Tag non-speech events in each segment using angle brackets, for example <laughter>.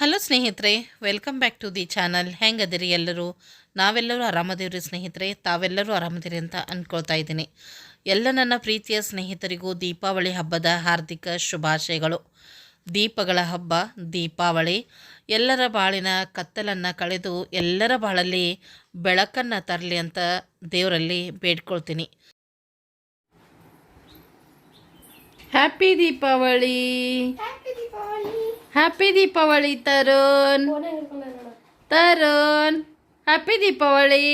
Hello ಸ್ನೇಹಿತರೆ welcome back to the channel ಹೆಂಗದಿರಿ ಎಲ್ಲರೂ? ನಾವೆಲ್ಲರೂ ಆರಾಮದೇವ್ರಿ ಸ್ನೇಹಿತರೆ. ತಾವೆಲ್ಲರೂ ಆರಾಮದಿರಿ ಅಂತ ಅಂದ್ಕೊಳ್ತಾ ಇದ್ದೀನಿ. ಎಲ್ಲ ನನ್ನ ಪ್ರೀತಿಯ ಸ್ನೇಹಿತರಿಗೂ ದೀಪಾವಳಿ ಹಬ್ಬದ ಹಾರ್ದಿಕ ಶುಭಾಶಯಗಳು. ದೀಪಗಳ ಹಬ್ಬ, ದೀಪಾವಳಿ. ಎಲ್ಲರ ಬಾಳಿನ ಕತ್ತಲನ್ನು ಕಳೆದು ಎಲ್ಲರ ಬಾಳಲ್ಲಿ ಬೆಳಕನ್ನು ತರಲಿ ಅಂತ ದೇವರಲ್ಲಿ ಬೇಡ್ಕೊಳ್ತೀನಿ. Happy Deepavali. Happy Deepavali Tarun Tarun happy Deepavali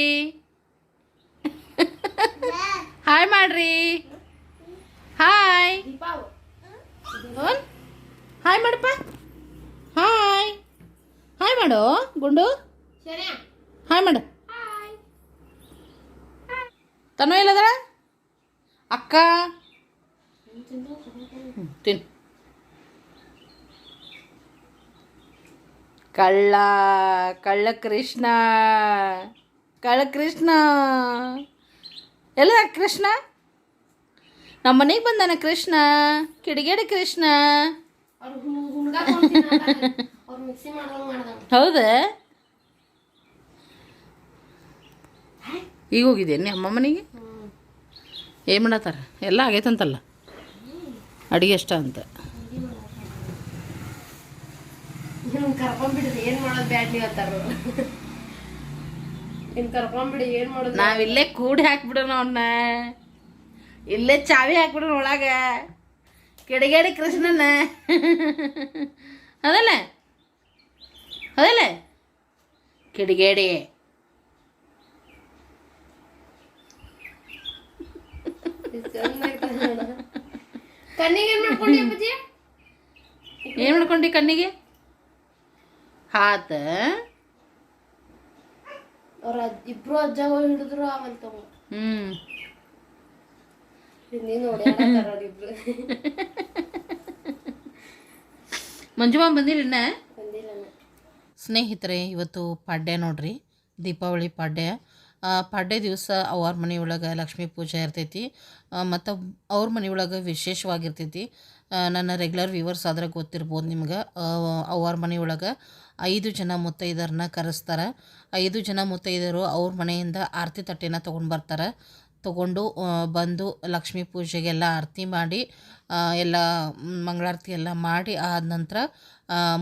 hi ಮಾಡ್ರಿ ಹಾಯ್ ಹಾಯ್ ಮಾಡಪ್ಪ ಹಾಯ್ ಹಾಯ್ ಮಾಡು ಗುಂಡು ಹಾಯ್ ಮಾಡು ತನು ಎಲ್ಲದಳ? ಅಕ್ಕ. ತಿನ್ ಕಳ್ಳ ಕಳ್ಳ ಕೃಷ್ಣ ಕಳ್ಳ ಕೃಷ್ಣ ಎಲ್ಲ ಕೃಷ್ಣ? ನಮ್ಮ ಮನೆಗೆ ಬಂದಾನ ಕೃಷ್ಣ ಕಿಡಿಗೇಡಿ ಕೃಷ್ಣ. ಹೌದಾ? ಈಗ ಹೋಗಿದ್ದೇನೆ ಅಮ್ಮ ಮನೆಗೆ? ಏನು ಮಾಡತ್ತಾರ? ಎಲ್ಲ ಆಗೈತಂತಲ್ಲ? ಅಡುಗೆ ಅಷ್ಟ ಅಂತ. ಕರ್ಕೊಂಡ್ಬಿಡ್ರಿ ಏನ್ ಮಾಡೋದ್ ಬ್ಯಾಡ್ ನೀವ್ ಅಂತಾರ ಇನ್ ಕರ್ಕೊಂಡ್ಬಿಡಿ ಏನ್ ಮಾಡೋದು ನಾವಿಲ್ಲೇ ಕೂಡಿ ಹಾಕ್ಬಿಡೋಣ ಅವನ್ನ ಇಲ್ಲೇ ಚಾವಿ ಹಾಕ್ಬಿಡೋಣ ಒಳಗ ಕಿಡಿಗೇಡಿ ಕೃಷ್ಣನ ಅದಲ್ಲ ಅದಲ್ಲ ಕಿಡಿಗೇಡಿ ಕಣ್ಣಿಗೆ ಏನ್ ಮಾಡ್ಕೊಂಡಿ ಅಪ್ಪಾಜಿ ಏನು ಮಾಡ್ಕೊಂಡಿ ಕಣ್ಣಿಗೆ ಹಾತ ಅವ್ರ ಅಜ್ಜ- ಇಬ್ರು ಅಜ್ಜಗಳು ಹಿಡಿದ್ರು ಆಮೇಲೆ ತಗೋ. ಹ್ಮ್. <laughs> ಮಂಜುಮಾ ಬಂದಿಲ್ಲ. ಸ್ನೇಹಿತರೆ ಇವತ್ತು ಪಾಡ್ಯ ನೋಡ್ರಿ ದೀಪಾವಳಿ ಪಾಡ್ಯ. ಪಾಡ್ಯ ದಿವಸ ಅವ್ರ ಮನೆ ಒಳಗೆ ಲಕ್ಷ್ಮೀ ಪೂಜೆ ಇರ್ತೈತಿ. ಮತ್ತು ಅವ್ರ ಮನೆ ಒಳಗೆ ವಿಶೇಷವಾಗಿರ್ತೈತಿ. ನನ್ನ ರೆಗ್ಯುಲರ್ ವ್ಯೂವರ್ಸ್ ಆದ್ರೆ ಗೊತ್ತಿರ್ಬೋದು ನಿಮ್ಗೆ. ಅವ್ರ ಮನೆ ಒಳಗೆ ಐದು ಜನ ಮುತ್ತೈದರನ್ನ ಕರೆಸ್ತಾರೆ. ಐದು ಜನ ಮುತ್ತೈದರು ಅವ್ರ ಮನೆಯಿಂದ ಆರತಿ ತಟ್ಟೆನ ತೊಗೊಂಡು ಬರ್ತಾರೆ. ತೊಗೊಂಡು ಬಂದು ಲಕ್ಷ್ಮೀ ಪೂಜೆಗೆಲ್ಲ ಆರತಿ ಮಾಡಿ ಎಲ್ಲ ಮಂಗಳಾರತಿ ಎಲ್ಲ ಮಾಡಿ ಆದ ನಂತರ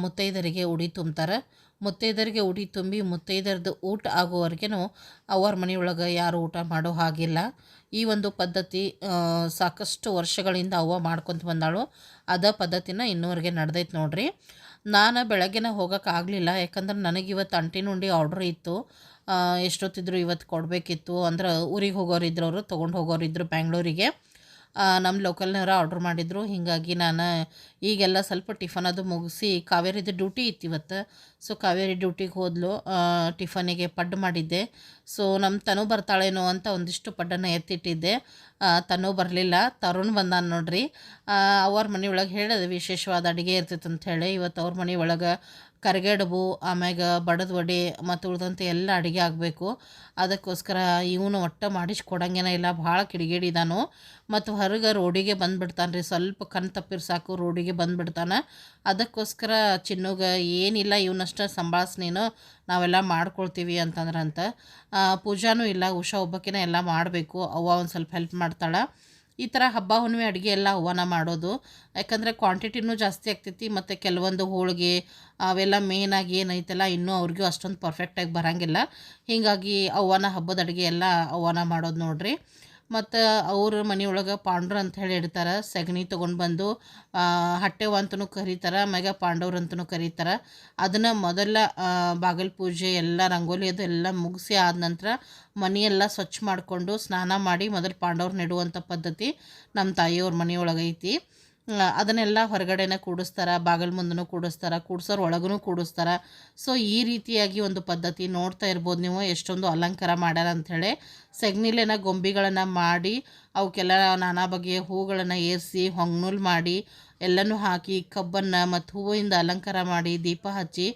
ಮುತ್ತೈದರಿಗೆ ಉಡಿ ತುಂಬ್ತಾರೆ. ಮುತ್ತೈದರಿಗೆ ಉಡಿ ತುಂಬಿ ಮುತ್ತೈದರದ್ದು ಊಟ ಆಗೋವರೆಗೂ ಅವ್ರ ಮನೆಯೊಳಗೆ ಯಾರು ಊಟ ಮಾಡೋ ಹಾಗಿಲ್ಲ. ಈ ಒಂದು ಪದ್ಧತಿ ಸಾಕಷ್ಟು ವರ್ಷಗಳಿಂದ ಅವ್ವ ಮಾಡ್ಕೊತ ಬಂದಾಳು. ಅದ ಪದ್ಧತಿನ ಇನ್ನೂವರೆಗೆ ನಡೆದೈತೆ ನೋಡ್ರಿ. ನಾನು ಬೆಳಗ್ಗೆನ ಹೋಗೋಕ್ಕಾಗಲಿಲ್ಲ ಯಾಕಂದ್ರೆ ನನಗೆ ಇವತ್ತು ಅಂಟಿನ ಉಂಡಿ ಆರ್ಡ್ರ್ ಇತ್ತು. ಎಷ್ಟೊತ್ತಿದ್ರು ಇವತ್ತು ಕೊಡಬೇಕಿತ್ತು. ಅಂದ್ರೆ ಊರಿಗೆ ಹೋಗೋರಿದ್ರು ಅವರು, ತೊಗೊಂಡು ಹೋಗೋರಿದ್ರು ಬ್ಯಾಂಗ್ಳೂರಿಗೆ ನಮ್ಮ ಲೋಕಲ್ನವ್ರು ಆರ್ಡ್ರ್ ಮಾಡಿದ್ರು. ಹೀಗಾಗಿ ನಾನು ಈಗೆಲ್ಲ ಸ್ವಲ್ಪ ಟಿಫನ್ ಅದು ಮುಗಿಸಿ ಕಾವೇರಿದು ಡ್ಯೂಟಿ ಇತ್ತು ಇವತ್ತು. ಸೊ ಕಾವೇರಿ ಡ್ಯೂಟಿಗೆ ಹೋದ್ಲು. ಟಿಫನಿಗೆ ಪಡ್ಡು ಮಾಡಿದ್ದೆ. ಸೊ ನಮ್ಮ ತನು ಬರ್ತಾಳೇನೋ ಅಂತ ಒಂದಿಷ್ಟು ಪಡ್ಡನ್ನು ಎತ್ತಿಟ್ಟಿದ್ದೆ. ತನು ಬರಲಿಲ್ಲ. ತರುಣ್ ಬಂದಾನ ನೋಡ್ರಿ. ಅವ್ರ ಮನೆ ಒಳಗೆ ಹೇಳಿದೆ ವಿಶೇಷವಾದ ಅಡುಗೆ ಇರ್ತಿತ್ತು ಅಂತ ಹೇಳಿ ಇವತ್ತು ಅವ್ರ ಮನೆ ಒಳಗೆ ಕರಿಗಡುಬು, ಆಮ್ಯಾಗ ಬಡದ ವಡೆ ಮತ್ತು ಉಳಿದಂಥ ಎಲ್ಲ ಅಡುಗೆ ಆಗಬೇಕು. ಅದಕ್ಕೋಸ್ಕರ ಇವನು ಒಟ್ಟು ಮಾಡಿಸಿ ಕೊಡಂಗೇನ ಇಲ್ಲ, ಭಾಳ ಕಿಡಿಗೇಡಿದಾನು ಮತ್ತು ಹೊರಗೆ ರೋಡಿಗೆ ಬಂದುಬಿಡ್ತಾನೆ ರೀ ಸ್ವಲ್ಪ ಕಣ್ ತಪ್ಪಿರ್ ಸಾಕು, ರೋಡಿಗೆ ಬಂದುಬಿಡ್ತಾನೆ. ಅದಕ್ಕೋಸ್ಕರ ಚಿನ್ನುಗ, ಏನಿಲ್ಲ, ಇವನಷ್ಟ ಸಂಭಾಳಿಸ್ ನಾವೆಲ್ಲ ಮಾಡ್ಕೊಳ್ತೀವಿ ಅಂತಂದ್ರಂತ. ಪೂಜಾನೂ ಇಲ್ಲ, ಉಷಾ ಒಬ್ಬಕ್ಕಿನ ಎಲ್ಲ ಮಾಡಬೇಕು, ಅವ್ವ ಒಂದು ಸ್ವಲ್ಪ ಹೆಲ್ಪ್ ಮಾಡ್ತಾಳೆ. ಈ ಥರ ಹಬ್ಬ, ಹುಣ್ಣಿಮೆ ಅಡುಗೆ ಎಲ್ಲ ಹೂವನ ಮಾಡೋದು. ಯಾಕಂದರೆ ಕ್ವಾಂಟಿಟಿನೂ ಜಾಸ್ತಿ ಆಗ್ತೈತಿ, ಮತ್ತು ಕೆಲವೊಂದು ಹೋಳಿಗೆ ಅವೆಲ್ಲ ಮೇನಾಗಿ ಏನೈತಲ್ಲ, ಇನ್ನೂ ಅವ್ರಿಗೂ ಅಷ್ಟೊಂದು ಪರ್ಫೆಕ್ಟಾಗಿ ಬರೋಂಗಿಲ್ಲ. ಹೀಗಾಗಿ ಅವ್ವನ ಹಬ್ಬದ ಅಡುಗೆ ಎಲ್ಲ ಅವ್ವನ ಮಾಡೋದು ನೋಡ್ರಿ. ಮತ್ತು ಅವ್ರ ಮನೆಯೊಳಗೆ ಪಾಂಡ್ರ ಅಂತ ಹೇಳಿ ಇಡ್ತಾರೆ. ಸಗಣಿ ತೊಗೊಂಡು ಬಂದು ಹಟ್ಟೆವ ಅಂತಲೂ ಕರೀತಾರೆ ಆಮ್ಯಾಗ ಪಾಂಡವ್ರು ಅಂತಲೂ ಕರೀತಾರೆ. ಅದನ್ನು ಮೊದಲ ಬಾಗಲ್ ಪೂಜೆ, ಎಲ್ಲ ರಂಗೋಲಿ ಅದು ಎಲ್ಲ ಮುಗಿಸಿ ಆದ ನಂತರ ಮನೆಯೆಲ್ಲ ಸ್ವಚ್ಛ ಮಾಡಿಕೊಂಡು ಸ್ನಾನ ಮಾಡಿ ಮೊದಲು ಪಾಂಡವ್ರು ನೆಡುವಂಥ ಪದ್ಧತಿ ನಮ್ಮ ತಾಯಿಯವ್ರ ಮನೆಯೊಳಗೆ ಐತಿ ಅದನ್ನೆಲ್ಲ ಹೊರಗಡೆನೇ ಕೂಡಿಸ್ತಾರೆ, ಬಾಗಲ್ ಮುಂದೂ ಕೂಡಿಸ್ತಾರೆ, ಕೂಡ್ಸೋರ್ ಒಳಗೂ ಕೂಡಿಸ್ತಾರೆ. ಸೊ ಈ ರೀತಿಯಾಗಿ ಒಂದು ಪದ್ಧತಿ ನೋಡ್ತಾ ಇರ್ಬೋದು ನೀವು, ಎಷ್ಟೊಂದು ಅಲಂಕಾರ ಮಾಡ್ಯಾರ ಅಂಥೇಳಿ ಸೆಗ್ನಿಲೇನ ಗೊಂಬಿಗಳನ್ನು ಮಾಡಿ, ಅವಕ್ಕೆಲ್ಲ ನಾನಾ ಬಗೆಯ ಹೂಗಳನ್ನು ಏರಿಸಿ, ಹೊಂಗ್ನೂಲ್ ಮಾಡಿ ಎಲ್ಲನೂ ಹಾಕಿ ಕಬ್ಬನ್ನು ಮತ್ತು ಹೂವಿಂದ ಅಲಂಕಾರ ಮಾಡಿ ದೀಪ ಹಚ್ಚಿ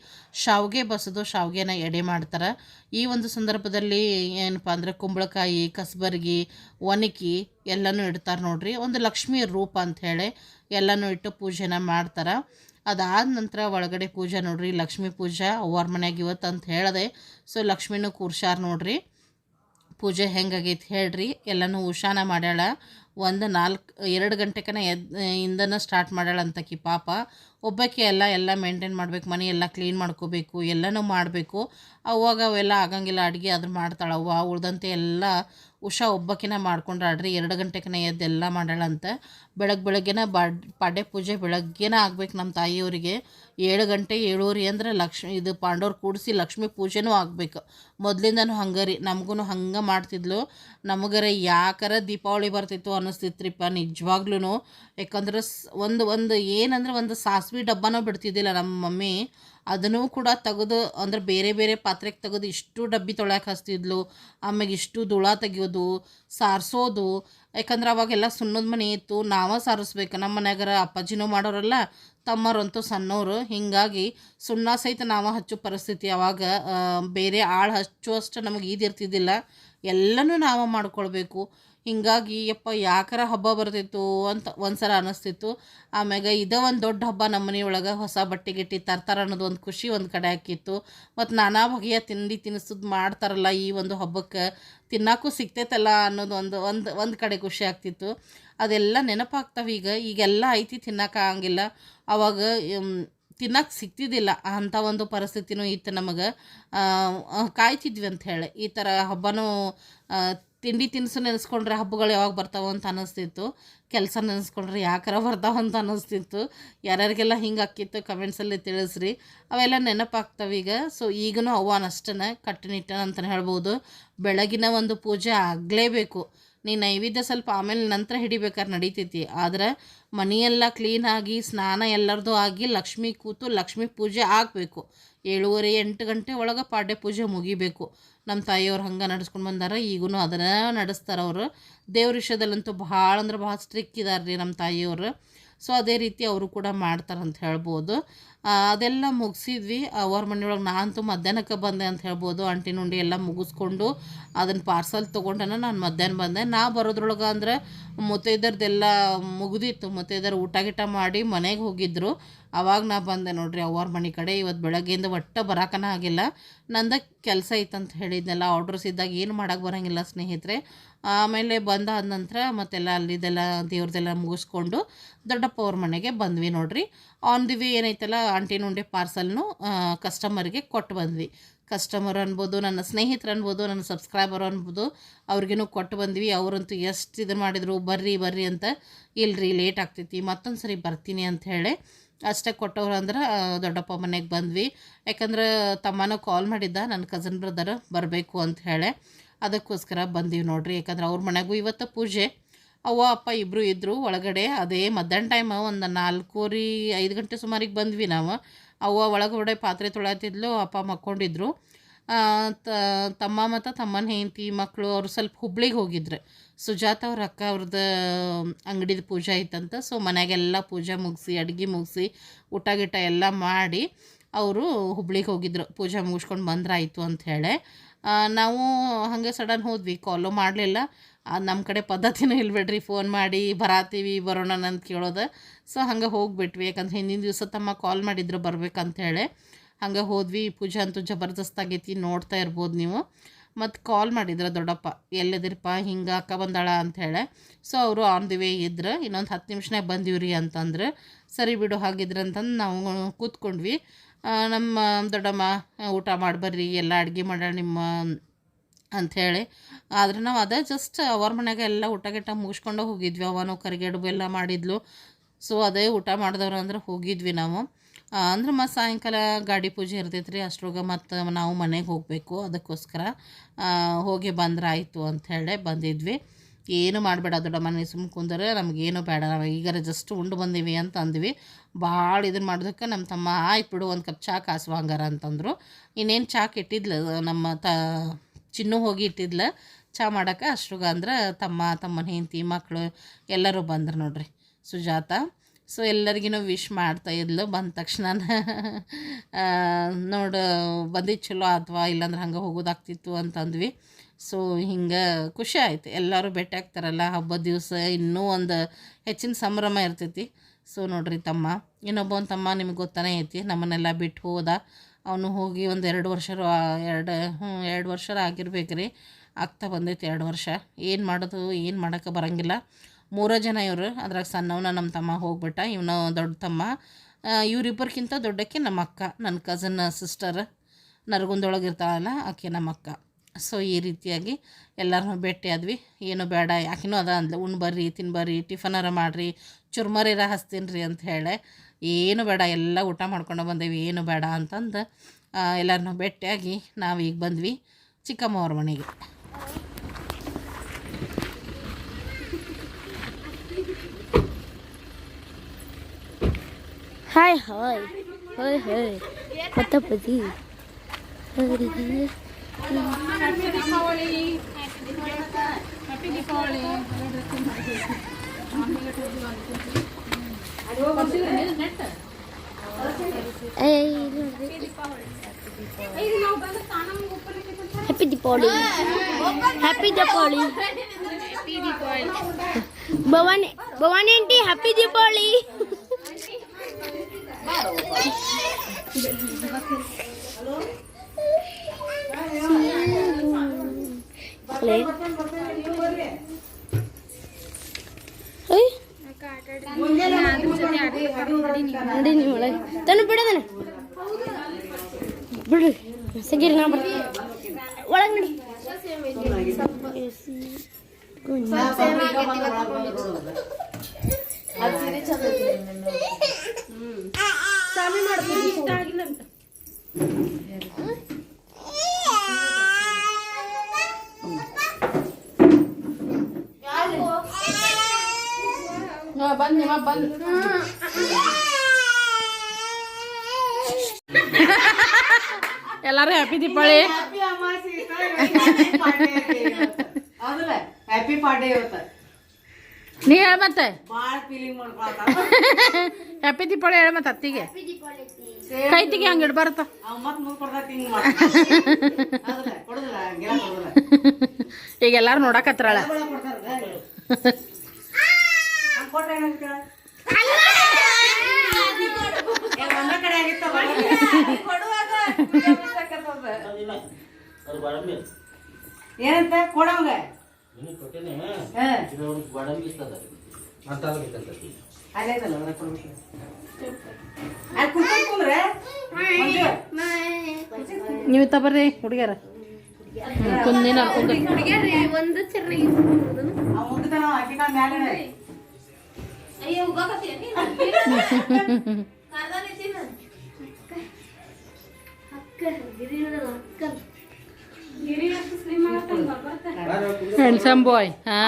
ಶಾವಿಗೆ ಬಸದು, ಶಾವಿಗೆನ ಎಡೆ ಮಾಡ್ತಾರೆ. ಈ ಒಂದು ಸಂದರ್ಭದಲ್ಲಿ ಏನಪ್ಪ ಅಂದರೆ ಕುಂಬಳಕಾಯಿ, ಕಸಬರ್ಗಿ, ಒನಕಿ ಎಲ್ಲನೂ ಇಡ್ತಾರೆ ನೋಡ್ರಿ. ಒಂದು ಲಕ್ಷ್ಮಿ ರೂಪ ಅಂಥೇಳಿ ಎಲ್ಲನೂ ಇಟ್ಟು ಪೂಜೆನ ಮಾಡ್ತಾರೆ. ಅದಾದ ನಂತರ ಒಳಗಡೆ ಪೂಜೆ ನೋಡ್ರಿ, ಲಕ್ಷ್ಮೀ ಪೂಜೆ ಅವ್ರ ಮನೆಯಾಗ ಇವತ್ತು ಅಂತ ಹೇಳಿದೆ, ಸೊ ಲಕ್ಷ್ಮಿನೂ ಕೂರ್ಸಾರ ನೋಡ್ರಿ. ಪೂಜೆ ಹೆಂಗಾಗೈತಿ ಹೇಳ್ರಿ. ಎಲ್ಲನೂ ಉಷಾನ ಮಾಡ್ಯಾಳ. ಒಂದು ನಾಲ್ಕು ಎರಡು ಗಂಟೆಕನ ಎದ್ ಇಂದನ ಸ್ಟಾರ್ಟ್ ಮಾಡ್ಯಾಳಂತಕಿ ಪಾಪ. ಒಬ್ಬಾಕಿ ಎಲ್ಲ ಎಲ್ಲ ಮೇಂಟೈನ್ ಮಾಡ್ಬೇಕು, ಮನೆ ಎಲ್ಲ ಕ್ಲೀನ್ ಮಾಡ್ಕೋಬೇಕು, ಎಲ್ಲನೂ ಮಾಡಬೇಕು. ಅವಾಗ ಅವೆಲ್ಲ ಆಗಂಗಿಲ್ಲ, ಅಡುಗೆ ಅದ್ರ ಮಾಡ್ತಾಳೆ ಅವ್ವ, ಉಳ್ದಂತೆ ಎಲ್ಲ ಉಷಾ ಒಬ್ಬಕ್ಕಿನ ಮಾಡ್ಕೊಂಡ್ರಾಡ್ರಿ ಎರಡು ಗಂಟೆಕಿನ ಎದ್ದು ಎಲ್ಲ ಮಾಡ್ಯಾಳಂತ ಬೆಳಗ್ಗೆ ಬೆಳಗ್ಗೆನ ಬಾಡ್, ಪಾಡ್ಯ ಪೂಜೆ ಬೆಳಗ್ಗೆನ ಆಗ್ಬೇಕು ನಮ್ಮ ತಾಯಿಯವರಿಗೆ. ಏಳು ಗಂಟೆ ಏಳೂರಿ ಅಂದ್ರೆ ಲಕ್ಷ್ಮಿ ಇದು ಪಾಂಡವ್ರು ಕೂಡಿಸಿ ಲಕ್ಷ್ಮೀ ಪೂಜೆನೂ ಆಗ್ಬೇಕು. ಮೊದಲಿಂದನೂ ಹಂಗೆ ರೀ ನಮಗೂ ಹಂಗೆ ಮಾಡ್ತಿದ್ಲು. ನಮಗರೆ ಯಾಕರ ದೀಪಾವಳಿ ಬರ್ತಿತ್ತು ಅನ್ನಿಸ್ತಿತ್ರಿಪ್ಪ ನಿಜವಾಗ್ಲೂ ಯಾಕಂದ್ರೆ ಒಂದು ಒಂದು ಏನಂದ್ರೆ ಒಂದು ಸಾಸ್ವೆ ಡಬ್ಬನೂ ಬಿಡ್ತಿದ್ದಿಲ್ಲ ನಮ್ಮ ಮಮ್ಮಿ. ಅದನ್ನು ಕೂಡ ತೆಗೆದು, ಅಂದ್ರೆ ಬೇರೆ ಬೇರೆ ಪಾತ್ರೆಗೆ ತೆಗೆದು ಇಷ್ಟು ಡಬ್ಬಿ ತೊಳ್ಯಾಕೆ ಹಚ್ತಿದ್ಲು. ಆಮ್ಯಾಗ ಇಷ್ಟು ಧೂಳ ತೆಗಿಯೋದು, ಸಾರಿಸೋದು. ಯಾಕಂದ್ರೆ ಅವಾಗೆಲ್ಲ ಸುಣ್ಣದ ಮನೆ ಇತ್ತು, ನಾವೇ ಸಾರಿಸ್ಬೇಕು. ನಮ್ಮ ಮನೆಯಾಗರ ಅಪ್ಪಾಜಿನೂ ಮಾಡೋರಲ್ಲ, ತಮ್ಮರಂತೂ ಸಣ್ಣವರು. ಹೀಗಾಗಿ ಸುಣ್ಣ ಸಹಿತ ನಾವು ಹಚ್ಚೋ ಪರಿಸ್ಥಿತಿ ಅವಾಗ. ಬೇರೆ ಆಳು ಹಚ್ಚುವಷ್ಟು ನಮಗೆ ಇದಿರ್ತಿದ್ದಿಲ್ಲ ಎಲ್ಲನೂ ನಾವೇ ಮಾಡ್ಕೊಳ್ಬೇಕು. ಹೀಗಾಗಿ, ಯಪ್ಪ, ಯಾಕರ ಹಬ್ಬ ಬರ್ತಿತ್ತು? ಅಂತ ಒಂದ್ಸಲ ಅನ್ನಿಸ್ತಿತ್ತು. ಆಮ್ಯಾಗ ಇದೇ ಒಂದು ದೊಡ್ಡ ಹಬ್ಬ ನಮ್ಮ ಮನೆಯೊಳಗೆ ಹೊಸ ಬಟ್ಟೆ ಗಿಟ್ಟಿ ತರ್ತಾರೆ ಅನ್ನೋದು ಒಂದು ಖುಷಿ ಒಂದು ಕಡೆ ಆಕಿತ್ತು ಮತ್ತು ನಾನಾ ಬಗೆಯ ತಿಂಡಿ ತಿನಿಸೋದು ಮಾಡ್ತಾರಲ್ಲ ಈ ಒಂದು ಹಬ್ಬಕ್ಕೆ ತಿನ್ನೋಕ್ಕೂ ಸಿಗ್ತೈತಲ್ಲ ಅನ್ನೋದು ಒಂದು ಒಂದು ಒಂದು ಕಡೆ ಖುಷಿ ಆಗ್ತಿತ್ತು. ಅದೆಲ್ಲ ನೆನಪಾಗ್ತಾವೆ ಈಗ. ಈಗೆಲ್ಲ ಐತಿ ತಿನ್ನೋಕ್ಕಾಗಂಗಿಲ್ಲ ಅವಾಗ ತಿನ್ನಕ್ಕೆ ಸಿಗ್ತಿದ್ದಿಲ್ಲ ಅಂಥ ಒಂದು ಪರಿಸ್ಥಿತಿನೂ ಇತ್ತು ನಮಗೆ. ಕಾಯ್ತಿದ್ವಿ ಅಂತ ಹೇಳಿ. ಈ ಥರ ಹಬ್ಬನೂ ತಿಂಡಿ ತಿನಿಸು ನೆನೆಸ್ಕೊಂಡ್ರೆ ಹಬ್ಬಗಳು ಯಾವಾಗ ಬರ್ತಾವೆ ಅಂತ ಅನ್ನಿಸ್ತಿತ್ತು. ಕೆಲಸ ನೆನೆಸ್ಕೊಂಡ್ರೆ ಯಾಕಾರ ಬರ್ತಾವೆ ಅಂತ ಅನ್ನಿಸ್ತಿತ್ತು. ಯಾರ್ಯಾರಿಗೆಲ್ಲ ಹಿಂಗೆ ಹಾಕಿತ್ತು ಕಮೆಂಟ್ಸಲ್ಲಿ ತಿಳಿಸ್ರಿ. ಅವೆಲ್ಲ ನೆನಪಾಗ್ತವೆ ಈಗ. ಸೊ ಈಗನೂ ಅವನ್ ಅಷ್ಟೇ ಕಟ್ಟುನಿಟ್ಟನ ಅಂತಲೇ ಹೇಳ್ಬೋದು. ಬೆಳಗಿನ ಒಂದು ಪೂಜೆ ಆಗಲೇಬೇಕು. ನೀ ನೈವೇದ್ಯ ಸ್ವಲ್ಪ ಆಮೇಲೆ ನಂತರ ಹಿಡಿಬೇಕಾದ್ರೆ ನಡೀತೈತಿ. ಆದ್ರೆ ಮನೆಯೆಲ್ಲ ಕ್ಲೀನಾಗಿ ಸ್ನಾನ ಎಲ್ಲರದು ಆಗಿ, ಲಕ್ಷ್ಮಿ ಕೂತು ಲಕ್ಷ್ಮಿ ಪೂಜೆ ಆಗಬೇಕು. ಏಳುವರೆ ಎಂಟು ಗಂಟೆ ಒಳಗೆ ಪಾಡ್ಯ ಪೂಜೆ ಮುಗಿಬೇಕು. ನಮ್ಮ ತಾಯಿಯವ್ರು ಹಂಗೆ ನಡೆಸ್ಕೊಂಡು ಬಂದಾರ ಈಗೂ ಅದನ್ನ ನಡೆಸ್ತಾರೆ ಅವರು. ದೇವ್ರ ವಿಷಯದಲ್ಲಂತೂ ಭಾಳ ಅಂದ್ರೆ ಭಾಳ ಸ್ಟ್ರಿಕ್ ಇದ್ದಾರೆ ರೀ ನಮ್ಮ ತಾಯಿಯವರು. ಸೊ ಅದೇ ರೀತಿ ಅವರು ಕೂಡ ಮಾಡ್ತಾರೆ ಅಂತ ಹೇಳ್ಬೋದು. ಅದೆಲ್ಲ ಮುಗಿಸಿದ್ವಿ. ಅವ್ರ ಮನೆಯೊಳಗೆ ನಾನಂತೂ ಮಧ್ಯಾಹ್ನಕ್ಕೆ ಬಂದೆ ಅಂತ ಹೇಳ್ಬೋದು. ಅಂಟಿನ ನುಂಡಿ ಎಲ್ಲ ಮುಗಿಸ್ಕೊಂಡು ಅದನ್ನು ಪಾರ್ಸಲ್ ತೊಗೊಂಡನ ನಾನು ಮಧ್ಯಾಹ್ನ ಬಂದೆ. ನಾ ಬರೋದ್ರೊಳಗೆ ಅಂದ್ರೆ ಮುತ್ತೈದರ್ದೆಲ್ಲ ಮುಗಿದಿತ್ತು. ಮುತ್ತೈದರು ಊಟ ಗೀಟ ಮಾಡಿ ಮನೆಗೆ ಹೋಗಿದ್ರು. ಅವಾಗ ನಾ ಬಂದೆ ನೋಡ್ರಿ ಅವ್ರ ಮನೆ ಕಡೆ ಇವತ್ತು ಬೆಳಗ್ಗೆಯಿಂದ ಒಟ್ಟ ಬರಾಕನ ಆಗಿಲ್ಲ. ನಂದ ಕೆಲಸ ಐತಂತ ಹೇಳಿದ್ನೆಲ್ಲ ಆರ್ಡರ್ಸ್ ಇದ್ದಾಗ ಏನು ಮಾಡೋಕೆ ಬರೋಂಗಿಲ್ಲ ಸ್ನೇಹಿತರೆ. ಆಮೇಲೆ ಬಂದಾದ ನಂತರ ಮತ್ತೆಲ್ಲ ಅಲ್ಲಿದೆಲ್ಲ ದೇವ್ರದೆಲ್ಲ ಮುಗಿಸ್ಕೊಂಡು ದೊಡ್ಡಪ್ಪ ಅವ್ರ ಮನೆಗೆ ಬಂದ್ವಿ ನೋಡ್ರಿ. ಆನ್ ದಿ ವೇ ಏನೈತಲ್ಲ ಆಂಟಿನ ಉಂಡೆ ಪಾರ್ಸಲ್ನು ಕಸ್ಟಮರ್ಗೆ ಕೊಟ್ಟು ಬಂದ್ವಿ. ಕಸ್ಟಮರ್ ಅನ್ಬೋದು, ನನ್ನ ಸ್ನೇಹಿತರು ಅನ್ಬೋದು, ನನ್ನ ಸಬ್ಸ್ಕ್ರೈಬರ್ ಅನ್ಬೋದು, ಅವ್ರಿಗೇನು ಕೊಟ್ಟು ಬಂದ್ವಿ. ಅವರಂತೂ ಎಷ್ಟು ಇದು ಮಾಡಿದರು, ಬರ್ರಿ ಬರ್ರಿ ಅಂತ ಇಲ್ರಿ ಲೇಟ್ ಆಗ್ತೈತಿ ಮತ್ತೊಂದು ಸರಿ ಬರ್ತೀನಿ ಅಂತ ಹೇಳಿ ಅಷ್ಟೇ ಕೊಟ್ಟವ್ರು ಅಂದ್ರೆ ದೊಡ್ಡಪ್ಪ ಮನೆಗೆ ಬಂದ್ವಿ. ಯಾಕಂದ್ರೆ, ತಮ್ಮನೂ ಕಾಲ್ ಮಾಡಿದ್ದ ನನ್ನ ಕಸನ್ ಬ್ರದರ್ ಬರಬೇಕು ಅಂತ ಹೇಳಿ. ಅದಕ್ಕೋಸ್ಕರ ಬಂದೀವಿ ನೋಡ್ರಿ. ಯಾಕಂದ್ರೆ, ಅವ್ರ ಮನೆಗೂ ಇವತ್ತು ಪೂಜೆ. ಅವ್ವ, ಅಪ್ಪ ಇಬ್ಬರು ಇದ್ದರು ಒಳಗಡೆ. ಅದೇ ಮಧ್ಯಾಹ್ನ ಟೈಮ್ ಒಂದು ನಾಲ್ಕೂವರೆ, ಐದು ಗಂಟೆ ಸುಮಾರಿಗೆ ಬಂದ್ವಿ ನಾವು. ಅವ್ವ ಒಳಗಡೆ ಪಾತ್ರೆ ತೊಳಾತಿದ್ಲು, ಅಪ್ಪ ಮಕ್ಕೊಂಡಿದ್ರು. ತಮ್ಮ ಮತ್ತು ತಮ್ಮನ ಹೆಂಡತಿ ಮಕ್ಕಳು ಅವರು ಸ್ವಲ್ಪ ಹುಬ್ಳಿಗೆ ಹೋಗಿದ್ರು. ಸುಜಾತ ಅವ್ರ ಅಕ್ಕ ಅವ್ರದ್ದು ಅಂಗಡಿದ ಪೂಜೆ ಇತ್ತಂತ. ಸೊ ಮನೆಗೆಲ್ಲ ಪೂಜೆ ಮುಗಿಸಿ, ಅಡುಗೆ ಮುಗಿಸಿ, ಊಟ ಗಿಟ ಎಲ್ಲ ಮಾಡಿ ಅವರು ಹುಬ್ಳಿಗೆ ಹೋಗಿದ್ರು. ಪೂಜೆ ಮುಗಿಸ್ಕೊಂಡು ಬಂದ್ರಾಯಿತು ಅಂತ ಹೇಳಿ. ನಾವು ಹಾಗೆ ಸಡನ್ ಹೋದ್ವಿ. ಕಾಲು ಮಾಡಲಿಲ್ಲ. ನಮ್ಮ ಕಡೆ ಪದ್ಧತಿನೂ ಇಲ್ಬೇಡ್ರಿ ಫೋನ್ ಮಾಡಿ, ಬರಾತೀವಿ ಬರೋಣ ಅಂತ ಕೇಳೋದು. ಸೊ ಹಂಗೆ ಹೋಗ್ಬಿಟ್ವಿ. ಯಾಕಂದ್ರೆ ಹಿಂದಿನ ದಿವಸ ತಮ್ಮ ಕಾಲ್ ಮಾಡಿದ್ರು ಬರ್ಬೇಕಂತ ಹೇಳಿ. ಹಂಗೆ ಹೋದ್ವಿ, ಪೂಜೆ ಅಂತೂ ಜಬರ್ದಸ್ತ್ ಆಗೈತಿ, ನೋಡ್ತಾ ಇರ್ಬೋದು ನೀವು. ಮತ್ತು ಕಾಲ್ ಮಾಡಿದ್ರ ದೊಡ್ಡಪ್ಪ ಎಲ್ಲಿದಿರಪ್ಪ ಹಿಂಗೆ ಅಕ್ಕ ಬಂದಾಳ? ಅಂಥೇಳಿ ಸೊ ಅವರು ಆನ್ ದಿ ವೇ ಇದ್ರು. ಇನ್ನೊಂದು ಹತ್ತು ನಿಮಿಷನೇ ಬಂದಿವ್ರಿ ಅಂತಂದ್ರೆ. ಸರಿ ಬಿಡು, ಹಾಗಿದ್ರೆ ಅಂತಂದು ನಾವು ಕೂತ್ಕೊಂಡ್ವಿ. ನಮ್ಮ ದೊಡ್ಡಮ್ಮ, ಊಟ ಮಾಡಿ ಬರ್ರಿ, ಎಲ್ಲ ಅಡುಗೆ ಮಾಡೋಣ ನಿಮ್ಮ ಅಂಥೇಳಿ ಆದ್ರೆ ನಾವು ಅದೇ ಜಸ್ಟ್ ಅವ್ರ ಮನೆಗೆ ಎಲ್ಲ ಊಟ ಗಿಟ ಮುಗಿಸ್ಕೊಂಡು ಹೋಗಿದ್ವಿ. ಅವನು ಕರಿಗಡುಬು ಎಲ್ಲ ಮಾಡಿದ್ಲು. ಸೊ ಅದೇ ಊಟ ಮಾಡಿದವ್ರು ಅಂದ್ರೆ ಹೋಗಿದ್ವಿ ನಾವು. ಅಂದ್ರೆ ಮತ್ತು ಸಾಯಂಕಾಲ ಗಾಡಿ ಪೂಜೆ ಇರ್ತೈತೆ ರೀ ಮತ್ತೆ ಮತ್ತು ನಾವು ಮನೆಗೆ ಹೋಗಬೇಕು. ಅದಕ್ಕೋಸ್ಕರ ಹೋಗಿ ಬಂದ್ರೆ ಆಯಿತು ಅಂಥೇಳಿ ಬಂದಿದ್ವಿ. ಏನು ಮಾಡಬೇಡ ದೊಡ್ಡ ಮನೆ ಸುಮ್ಮ ಕುಂದರೆ, ನಮಗೇನು ಬೇಡ. ನಾವು ಈಗಾರ ಜಸ್ಟ್ ಉಂಡು ಬಂದೀವಿ ಅಂತ ಅಂದ್ವಿ. ಭಾಳ ಇದನ್ನು ಮಾಡೋದಕ್ಕೆ ನಮ್ಮ ತಮ್ಮ, ಆಯ್ತು ಬಿಡು, ಒಂದು ಕಪ್ ಚಾ, ಕಾಸು ಅಂತಂದರು. ಇನ್ನೇನು ಚಾಕ್ ಇಟ್ಟಿದ್ಲ ನಮ್ಮ ತ, ಚಿನ್ನು ಹೋಗಿ ಇಟ್ಟಿದ್ಲ. ಚಾ ಮಾಡೋಕೆ ಅಷ್ಟ್ರಗ ಅಂದ್ರೆ ತಮ್ಮ, ತಮ್ಮನ ಹೆಂಡತಿ ಮಕ್ಕಳು ಎಲ್ಲರೂ ಬಂದ್ರು ನೋಡ್ರಿ. ಸುಜಾತ. ಸೊ ಎಲ್ಲರಿಗೂ ವಿಶ್ ಮಾಡ್ತಾ ಇದ್ಲು. ಬಂದ ತಕ್ಷಣ ನೋಡು ಬಂದಿದ್ದು ಚಲೋ ಅಥವಾ ಇಲ್ಲಾಂದ್ರೆ ಹಂಗೆ ಹೋಗೋದಾಗ್ತಿತ್ತು ಅಂತಂದ್ವಿ. ಸೊ ಹಿಂಗೆ ಖುಷಿ ಆಯ್ತು. ಎಲ್ಲರೂ ಭೇಟಿ ಆಗ್ತಾರಲ್ಲ, ಹಬ್ಬದ ದಿವಸ ಇನ್ನೂ ಒಂದು ಹೆಚ್ಚಿನ ಸಂಭ್ರಮ ಇರ್ತೈತಿ. ಸೊ ನೋಡ್ರಿ ತಮ್ಮ ಇನ್ನೊಬ್ಬನ ತಮ್ಮ ನಿಮಗೆ ಗೊತ್ತಾನೇ ಐತಿ. ನಮ್ಮನ್ನೆಲ್ಲ ಬಿಟ್ಟು ಹೋದ. ಅವನು ಹೋಗಿ ಒಂದು ಎರಡು ವರ್ಷ ಎರಡು ಹ್ಞೂ ಎರಡು ವರ್ಷ ಆಗಿರ್ಬೇಕು ರೀ ಆಗ್ತಾ ಬಂದೈತಿ ಎರಡು ವರ್ಷ. ಏನು ಮಾಡೋದು, ಏನು ಮಾಡೋಕ್ಕೆ ಬರೋಂಗಿಲ್ಲ. ಮೂರೇ ಜನ ಇವರು, ಅದ್ರಾಗ ಸಣ್ಣವನ ನಮ್ಮ ತಮ್ಮ ಹೋಗ್ಬಿಟ್ಟ, ಇವನು ದೊಡ್ಡ ತಮ್ಮ. ಇವರಿಬ್ಬರಿಗಿಂತ ದೊಡ್ಡಕ್ಕೆ ನಮ್ಮ ಅಕ್ಕ ನನ್ನ ಕಸನ್ ಸಿಸ್ಟರ್ ನರಗುಂದೊಳಗೆ ಇರ್ತಾಳಲ್ಲ, ಆಕೆ ನಮ್ಮ ಅಕ್ಕ. ಸೊ ಈ ರೀತಿಯಾಗಿ ಎಲ್ಲರನ್ನೂ ಭೇಟಿ ಆದ್ವಿ. ಏನು ಬೇಡ ಯಾಕಿನೂ ಅದ ಅಂದ್ಲು. ಉಣ್ ಬರ್ರಿ, ತಿನ್ ಬರ್ರಿ ಟಿಫನರ ಮಾಡಿರಿ ಚುರ್ಮರಿರ ಹಚ್ತೀನಿ ರೀ ಅಂತ ಹೇಳಿ, ಏನು ಬೇಡ, ಎಲ್ಲ ಊಟ ಮಾಡ್ಕೊಂಡು ಬಂದೇವಿ, ಏನು ಬೇಡ ಅಂತಂದು ಎಲ್ಲರನ್ನೂ ಭೇಟಿಯಾಗಿ ನಾವು ಈಗ ಬಂದ್ವಿ ಚಿಕ್ಕಮ್ಮವ್ರ ಮನೆಗೆ. ಹಾಯ್ ಹಾಯ್ ಹಾಯ್ ಹಾಯ್ ಮತ್ತೆ ಬದಿ happy Deepavali happy Deepavali Bhavani Bhavani aunty happy Deepavali Play. ಏಯ್ ನಡಿ ನೀವು ಒಳಗೆ ತನ್ನ ಬಿಡದನ ಬಿಡ್ರಿ ಸಗಿರಿ ನಾ ಬರ್ತೀನಿ ಒಳಗೆ ನಡಿ ಬನ್ನಿ ಬನ್ನಿ. ಎಲ್ಲರೂ ಹ್ಯಾಪಿ ದೀಪಾವಳಿ. ಹ್ಯಾಪಿ ಪಾರ್ಟಿ ನೀ ಹೇಳ ಮತ್ತೆ. ಭಾಳ ಫೀಲಿಂಗ್ ಮಾಡ್ಕೊಳತ್ತ ಹ್ಯಾಪಿ ದೀಪಾವಳಿ ಹೇಳ ಮತ್ತೆ ಅತ್ತಿಗೆ. ಕೈ ತೆಗಿ ಹಂಗೆ ಕೊಡುದಿಲ್ಲ ಈಗ ಎಲ್ಲಾರು ನೋಡಕತ್ರಳ. ಒಳಗ್ ಕೊಡ್ತಾರ ಹಂಗ್ ಕೊಟ್ರೆ ಏನಾಗ್ತದ ಏ, ಒಂದ ಅಲ್ಲೈತಲ್ಲ ಅದ್ರ ಅಲ್ಲಿ ನೀವು ತಬರ್ರಿ ಹುಡುಗ್ಯಾರ. ಕುಂದಿನ ಕುಂದ ಒಂದು ಚರ್ರಿ ಅಕ್ಕಿನ ಮ್ಯಾಲೆ ಅಯ್ಯೋ <laughs> ಅಕ್ಕ. ಗಿರಿ ಅಕ್ಕ. ಹ್ಯಾಂಡ್ಸಮ್ ಬಾಯ್ ಹಾ.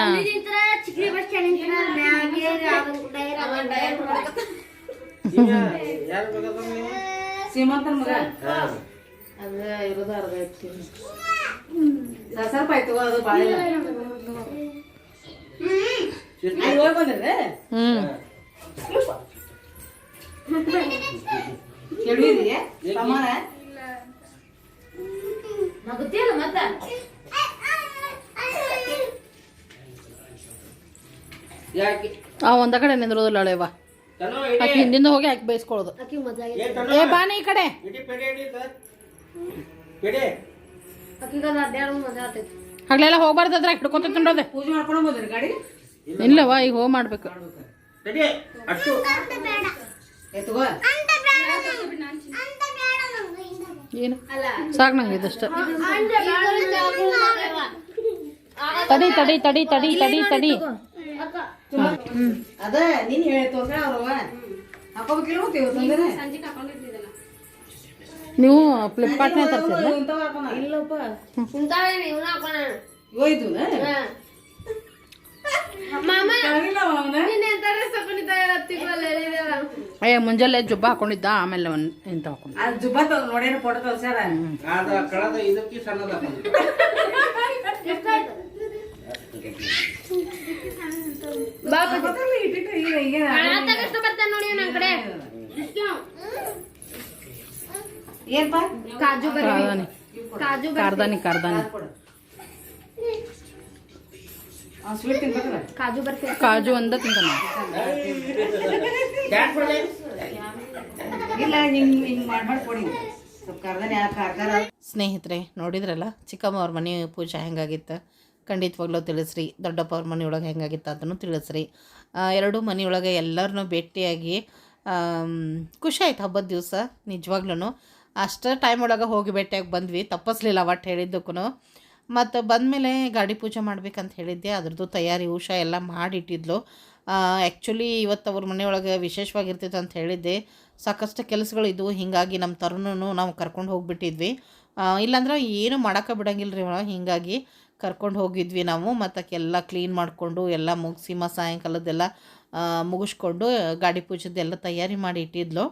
ಸೀಮಂತನ ಮಗ? ಅದ ಇರೋದು ಅರ್ಧ ಸ್ವಲ್ಪ ಆಯ್ತು ಅದು ಬಾಳೆ ಹೋಗಿ ಬಂದ್ರೆ ಹ್ಮ್. ಕೇಳಿದ್ರಿ ಸಮಾನ? ನಗುತ್ತಿಯಲ್ಲ ಮತ್ತ ಆ ಒಂದ ಕಡೆ ನಿಂದ್ರೋದಿಲ್ಲ ಅಳೆವ ಆಕೆ ಹಿಂದಿಂದ ಹೋಗಿ ಆಕೆ ಬೇಯಿಸ್ಕೊಳ್ಳೋದು ಆಕಿ ಮಜಾ ಏ ಬಾನಿ ಈ ಕಡೆ. ಆಕಿಗ ಅಡ್ಡಾಡೋದು ಮಜಾ ಆಗ್ತೈತಿ ಹಗಲೆಲ್ಲ ಹೋಗ್ಬಾರ್ದು ಅದ್ರ ಹಿಡ್ಕೊತ ತಿನ್ನೋದೆ ಪೂಜೆ ಮಾಡ್ಕೊಂಡು ಬಂದ್ರಿ ಗಾಡಿ ಇಲ್ಲವ ಈಗ ಹೋಗಿ ಮಾಡ್ಬೇಕು. ಏನು? ಸಾಕು ನಂಗೆ ಇದಷ್ಟ. ತಡಿ ತಡಿ ತಡಿ ತಡಿ ತಡಿ ತಡಿ. ಅದ ನೀನ್ ಹೇಳಿ ತೋರ್ಸ ಅವ್ರವ ಹಾಕೋಬೇಕಿಲ್ಲ ಅಂದ್ರೆ ನೀವು ಫ್ಲಿಪ್ಕಾರ್ಟ್ನೇ ಹಾಕೋಣ. ಇಲ್ಲಪ್ಪ. ಹಾಕೋಣ? ಇದ್ವು ಮಾಮ ನೀನ್ ಎಂತಾರೆ ಅಯ್ಯ ಮುಂಜಾನೆ ಜುಬ್ಬ ಹಾಕೊಂಡಿದ್ದ ಆಮೇಲೆ ಒಂದು ಇಂತ ಹಾಕೊಂಡ ಜುಬ್ಬ ನೋಡೇನ ಫೋಟೋ ತೋರ್ಸ್ಯಾರ. ಕಳದ ಇದಕ್ಕೆ ಸಣ್ಣದ ಕಾಜು ಬರಿ. ಕಾರ್ದಾನಿ. ಕಾಜು ಕಾರ್ದಾನಿ ಕಾಜು ಬರ್ತೀವಿ ಕಾಜು ಒಂದ ತಿಂತಾನ. ಸ್ನೇಹಿತರೆ ನೋಡಿದ್ರಲ್ಲ ಚಿಕ್ಕಮ್ಮ ಅವ್ರ ಮನೆ ಪೂಜೆ ಹೆಂಗಾಗಿತ್ತು? ಖಂಡಿತವಾಗ್ಲೂ ತಿಳಿಸ್ರಿ. ದೊಡ್ಡಪ್ಪ ಅವ್ರ ಮನೆಯೊಳಗೆ ಹೆಂಗಾಗಿತ್ತು ಅದನ್ನು ತಿಳಿಸ್ರಿ. ಆ, ಎರಡೂ ಮನೆಯೊಳಗೆ ಎಲ್ಲರನ್ನೂ ಭೇಟಿಯಾಗಿ ಖುಷಿ ಆಯ್ತು ಹಬ್ಬದ ದಿವಸ ನಿಜವಾಗ್ಲೂ ಅಷ್ಟು ಟೈಮ್ ಒಳಗೆ ಹೋಗಿ ಭೇಟಿಯಾಗಿ ಬಂದ್ವಿ. ತಪ್ಪಿಸ್ಲಿಲ್ಲ ಒಟ್ಟು ಹೇಳಿದ್ದಕ್ಕೂ ಮತ್ತು ಬಂದಮೇಲೆ ಗಾಡಿ ಪೂಜೆ ಮಾಡ್ಬೇಕಂತ ಹೇಳಿದ್ದೆ. ಅದ್ರದ್ದು ತಯಾರಿ ಉಷಾ ಎಲ್ಲ ಮಾಡಿಟ್ಟಿದ್ಲು. ಆ್ಯಕ್ಚುಲಿ ಇವತ್ತು ಅವ್ರ ಮನೆಯೊಳಗೆ ವಿಶೇಷವಾಗಿರ್ತಿತ್ತು ಅಂತ ಹೇಳಿದ್ದೆ. ಸಾಕಷ್ಟು ಕೆಲಸಗಳಿದ್ವು ಹೀಗಾಗಿ ನಮ್ಮ ತರುಣನು ನಾವು ಕರ್ಕೊಂಡು ಹೋಗ್ಬಿಟ್ಟಿದ್ವಿ. ಇಲ್ಲಾಂದ್ರೆ ಏನು ಮಾಡೋಕೆ ಬಿಡಂಗಿಲ್ಲ ರೀ ಹೀಗಾಗಿ ಕರ್ಕೊಂಡು ಹೋಗಿದ್ವಿ ನಾವು. ಮತ್ತು ಎಲ್ಲ ಕ್ಲೀನ್ ಮಾಡಿಕೊಂಡು, ಎಲ್ಲ ಮುಗಿಸಿ, ಮ ಸಾಯಂಕಾಲದೆಲ್ಲ ಮುಗಿಸ್ಕೊಂಡು ಗಾಡಿ ಪೂಜೆದೆಲ್ಲ ತಯಾರಿ ಮಾಡಿ ಇಟ್ಟಿದ್ಲು.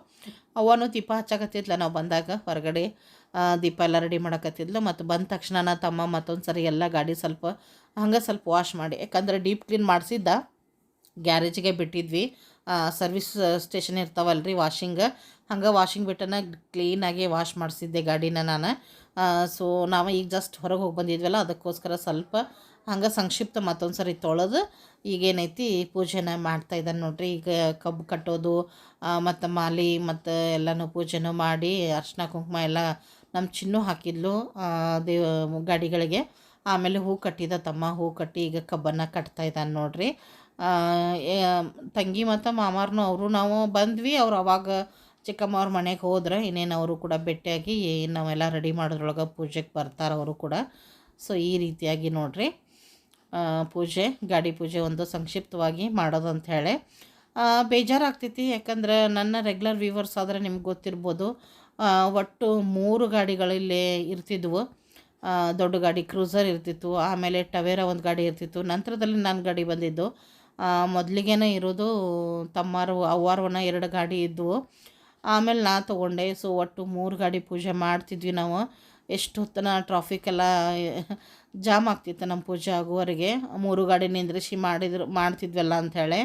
ಅವನು ದೀಪ ಹಚ್ಚಕತ್ತಿದ್ಲ. ನಾವು ಬಂದಾಗ ಹೊರಗಡೆ ದೀಪ ಎಲ್ಲ ರೆಡಿ ಮಾಡಕತ್ತಿದ್ಲು. ಮತ್ತು ಬಂದ ತಕ್ಷಣ ನಾ ತಮ್ಮ ಮತ್ತೊಂದು ಸರಿ ಎಲ್ಲ ಗಾಡಿ ಸ್ವಲ್ಪ, ಹಂಗೆ ಸ್ವಲ್ಪ ವಾಶ್ ಮಾಡಿ. ಯಾಕಂದ್ರೆ ಡೀಪ್ ಕ್ಲೀನ್ ಮಾಡಿಸಿದ್ದ ಗ್ಯಾರೇಜಿಗೆ ಬಿಟ್ಟಿದ್ವಿ. ಸರ್ವಿಸ್ ಸ್ಟೇಷನ್ ಇರ್ತಾವಲ್ಲ ರೀ ವಾಷಿಂಗ್ ಹಂಗೆ ವಾಷಿಂಗ್ ಬಿಟ್ಟನ ಕ್ಲೀನಾಗಿ ವಾಶ್ ಮಾಡಿಸಿದ್ದೆ ಗಾಡಿನ ನಾನು. ಸೊ ನಾವು ಈಗ ಜಸ್ಟ್ ಹೊರಗೆ ಹೋಗಿ ಬಂದಿದ್ವಲ್ಲ, ಅದಕ್ಕೋಸ್ಕರ ಸ್ವಲ್ಪ ಹಂಗೆ ಸಂಕ್ಷಿಪ್ತ ಮತ್ತೊಂದು ಸರಿ ತೊಳೆದು ಈಗೇನೈತಿ ಪೂಜೆನ ಮಾಡ್ತಾ ಇದ್ದಾನೆ ನೋಡ್ರಿ. ಈಗ ಕಬ್ಬು ಕಟ್ಟೋದು ಮತ್ತು ಮಾಲಿ ಮತ್ತು ಎಲ್ಲನೂ ಪೂಜೆನೂ ಮಾಡಿ ಅರ್ಶಿನ ಕುಂಕುಮ ಎಲ್ಲ ನಮ್ಮ ಚಿನ್ನು ಹಾಕಿದ್ಲು ದೇವ, ಗಾಡಿಗಳಿಗೆ. ಆಮೇಲೆ ಹೂ ಕಟ್ಟಿದ ತಮ್ಮ, ಹೂ ಕಟ್ಟಿ ಈಗ ಕಬ್ಬನ್ನು ಕಟ್ತಾ ಇದ್ದಾನೆ ನೋಡ್ರಿ. ತಂಗಿ ಮತ್ತು ಮಾಮಾರ್ನು ಅವರು, ನಾವು ಬಂದ್ವಿ. ಅವ್ರು ಅವಾಗ ಚಿಕ್ಕಮ್ಮ ಅವ್ರ ಮನೆಗೆ ಹೋದ್ರೆ, ಇನ್ನೇನು ಅವರು ಕೂಡ ಭೇಟಿಯಾಗಿ ನಾವೆಲ್ಲ ರೆಡಿ ಮಾಡೋದ್ರೊಳಗೆ ಪೂಜೆಗೆ ಬರ್ತಾರೆ ಅವರು ಕೂಡ. ಸೊ, ಈ ರೀತಿಯಾಗಿ ನೋಡ್ರಿ. ಪೂಜೆ, ಗಾಡಿ ಪೂಜೆ ಒಂದು ಸಂಕ್ಷಿಪ್ತವಾಗಿ ಮಾಡೋದು ಅಂತ ಹೇಳಿ. ಬೇಜಾರಾಗ್ತೈತಿ. ಯಾಕಂದ್ರೆ ನನ್ನ ರೆಗ್ಯುಲರ್ ವ್ಯೂವರ್ಸ್ ಆದರೆ ನಿಮ್ಗೆ ಗೊತ್ತಿರ್ಬೋದು. ಒಟ್ಟು ಮೂರು ಗಾಡಿಗಳಲ್ಲಿ ಇರ್ತಿದ್ವು. ದೊಡ್ಡ ಗಾಡಿ ಕ್ರೂಸರ್ ಇರ್ತಿತ್ತು, ಆಮೇಲೆ ಟವೇರಾ ಒಂದು ಗಾಡಿ ಇರ್ತಿತ್ತು. ನಂತರದಲ್ಲಿ ನನ್ನ ಗಾಡಿ ಬಂದಿದ್ದು. ಮೊದಲಿಗೇನೆ ಇರೋದು ತಮ್ಮಾರು, ಅವ್ವಾರವನ ಎರಡು ಗಾಡಿ ಇದ್ದವು ಆಮೇಲೆ ನಾ ತೊಗೊಂಡೆ. ಸೊ, ಒಟ್ಟು ಮೂರು ಗಾಡಿ ಪೂಜೆ ಮಾಡ್ತಿದ್ವಿ ನಾವು. ಎಷ್ಟು ಹೊತ್ತನ ಟ್ರಾಫಿಕ್ ಎಲ್ಲ, ಜಾಮ್ ಆಗ್ತಿತ್ತು ನಮ್ಮ ಪೂಜೆ ಆಗುವವರೆಗೆ. ಮೂರು ಗಾಡಿ ನಿಂದ್ರಿಸಿ ಮಾಡಿದ್ರು, ಮಾಡ್ತಿದ್ವಲ್ಲ ಅಂಥೇಳಿ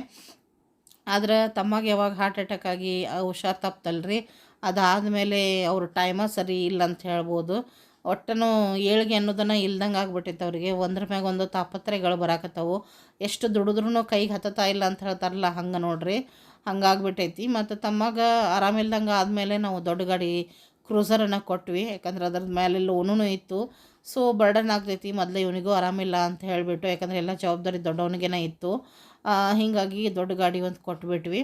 ಆದ್ರೆ ತಮ್ಮಗೆ ಯಾವಾಗ ಹಾರ್ಟ್ ಅಟ್ಯಾಕ್ ಆಗಿ, ಹುಷಾರು ತಪ್ತಲ್ರಿ? ಅದಾದಮೇಲೆ ಅವ್ರ ಟೈಮ ಸರಿ ಇಲ್ಲ ಅಂತ ಹೇಳ್ಬೋದು. ಒಟ್ಟನು ಏಳಿಗೆ ಅನ್ನೋದನ್ನು ಇಲ್ದಂಗೆ ಆಗ್ಬಿಟ್ಟೈತೆ ಅವರಿಗೆ. ಒಂದ್ರ ಮ್ಯಾಗ ಒಂದು ತಾಪತ್ರೆಗಳು ಬರಾಕತ್ತವು. ಎಷ್ಟು ದುಡಿದ್ರೂ ಕೈಗೆ ಹತ್ತತಾ ಇಲ್ಲ ಅಂತ ಹೇಳ್ತಾರಲ್ಲ, ಹಂಗೆ ನೋಡ್ರಿ. ಹಂಗಾಗ್ಬಿಟ್ಟೈತಿ ಮತ್ತು ತಮ್ಮಗೆ ಆರಾಮಿಲ್ದಂಗೆ ಆದಮೇಲೆ ನಾವು ದೊಡ್ಡ ಗಾಡಿ ಕ್ರೂಸರನ್ನು ಕೊಟ್ವಿ. ಯಾಕಂದ್ರೆ ಅದ್ರ ಮೇಲೆ ಲೋನೂ ಇತ್ತು. ಸೊ ಬರ್ಡನ್ ಆಗ್ತೈತಿ. ಮೊದಲೇ ಇವನಿಗೂ ಆರಾಮಿಲ್ಲ ಅಂತ ಹೇಳಿಬಿಟ್ಟು, ಯಾಕಂದರೆ ಎಲ್ಲ ಜವಾಬ್ದಾರಿ ದೊಡ್ಡವನಿಗೇನ ಇತ್ತು. ಹೀಗಾಗಿ ದೊಡ್ಡ ಗಾಡಿ ಒಂದು ಕೊಟ್ಬಿಟ್ವಿ.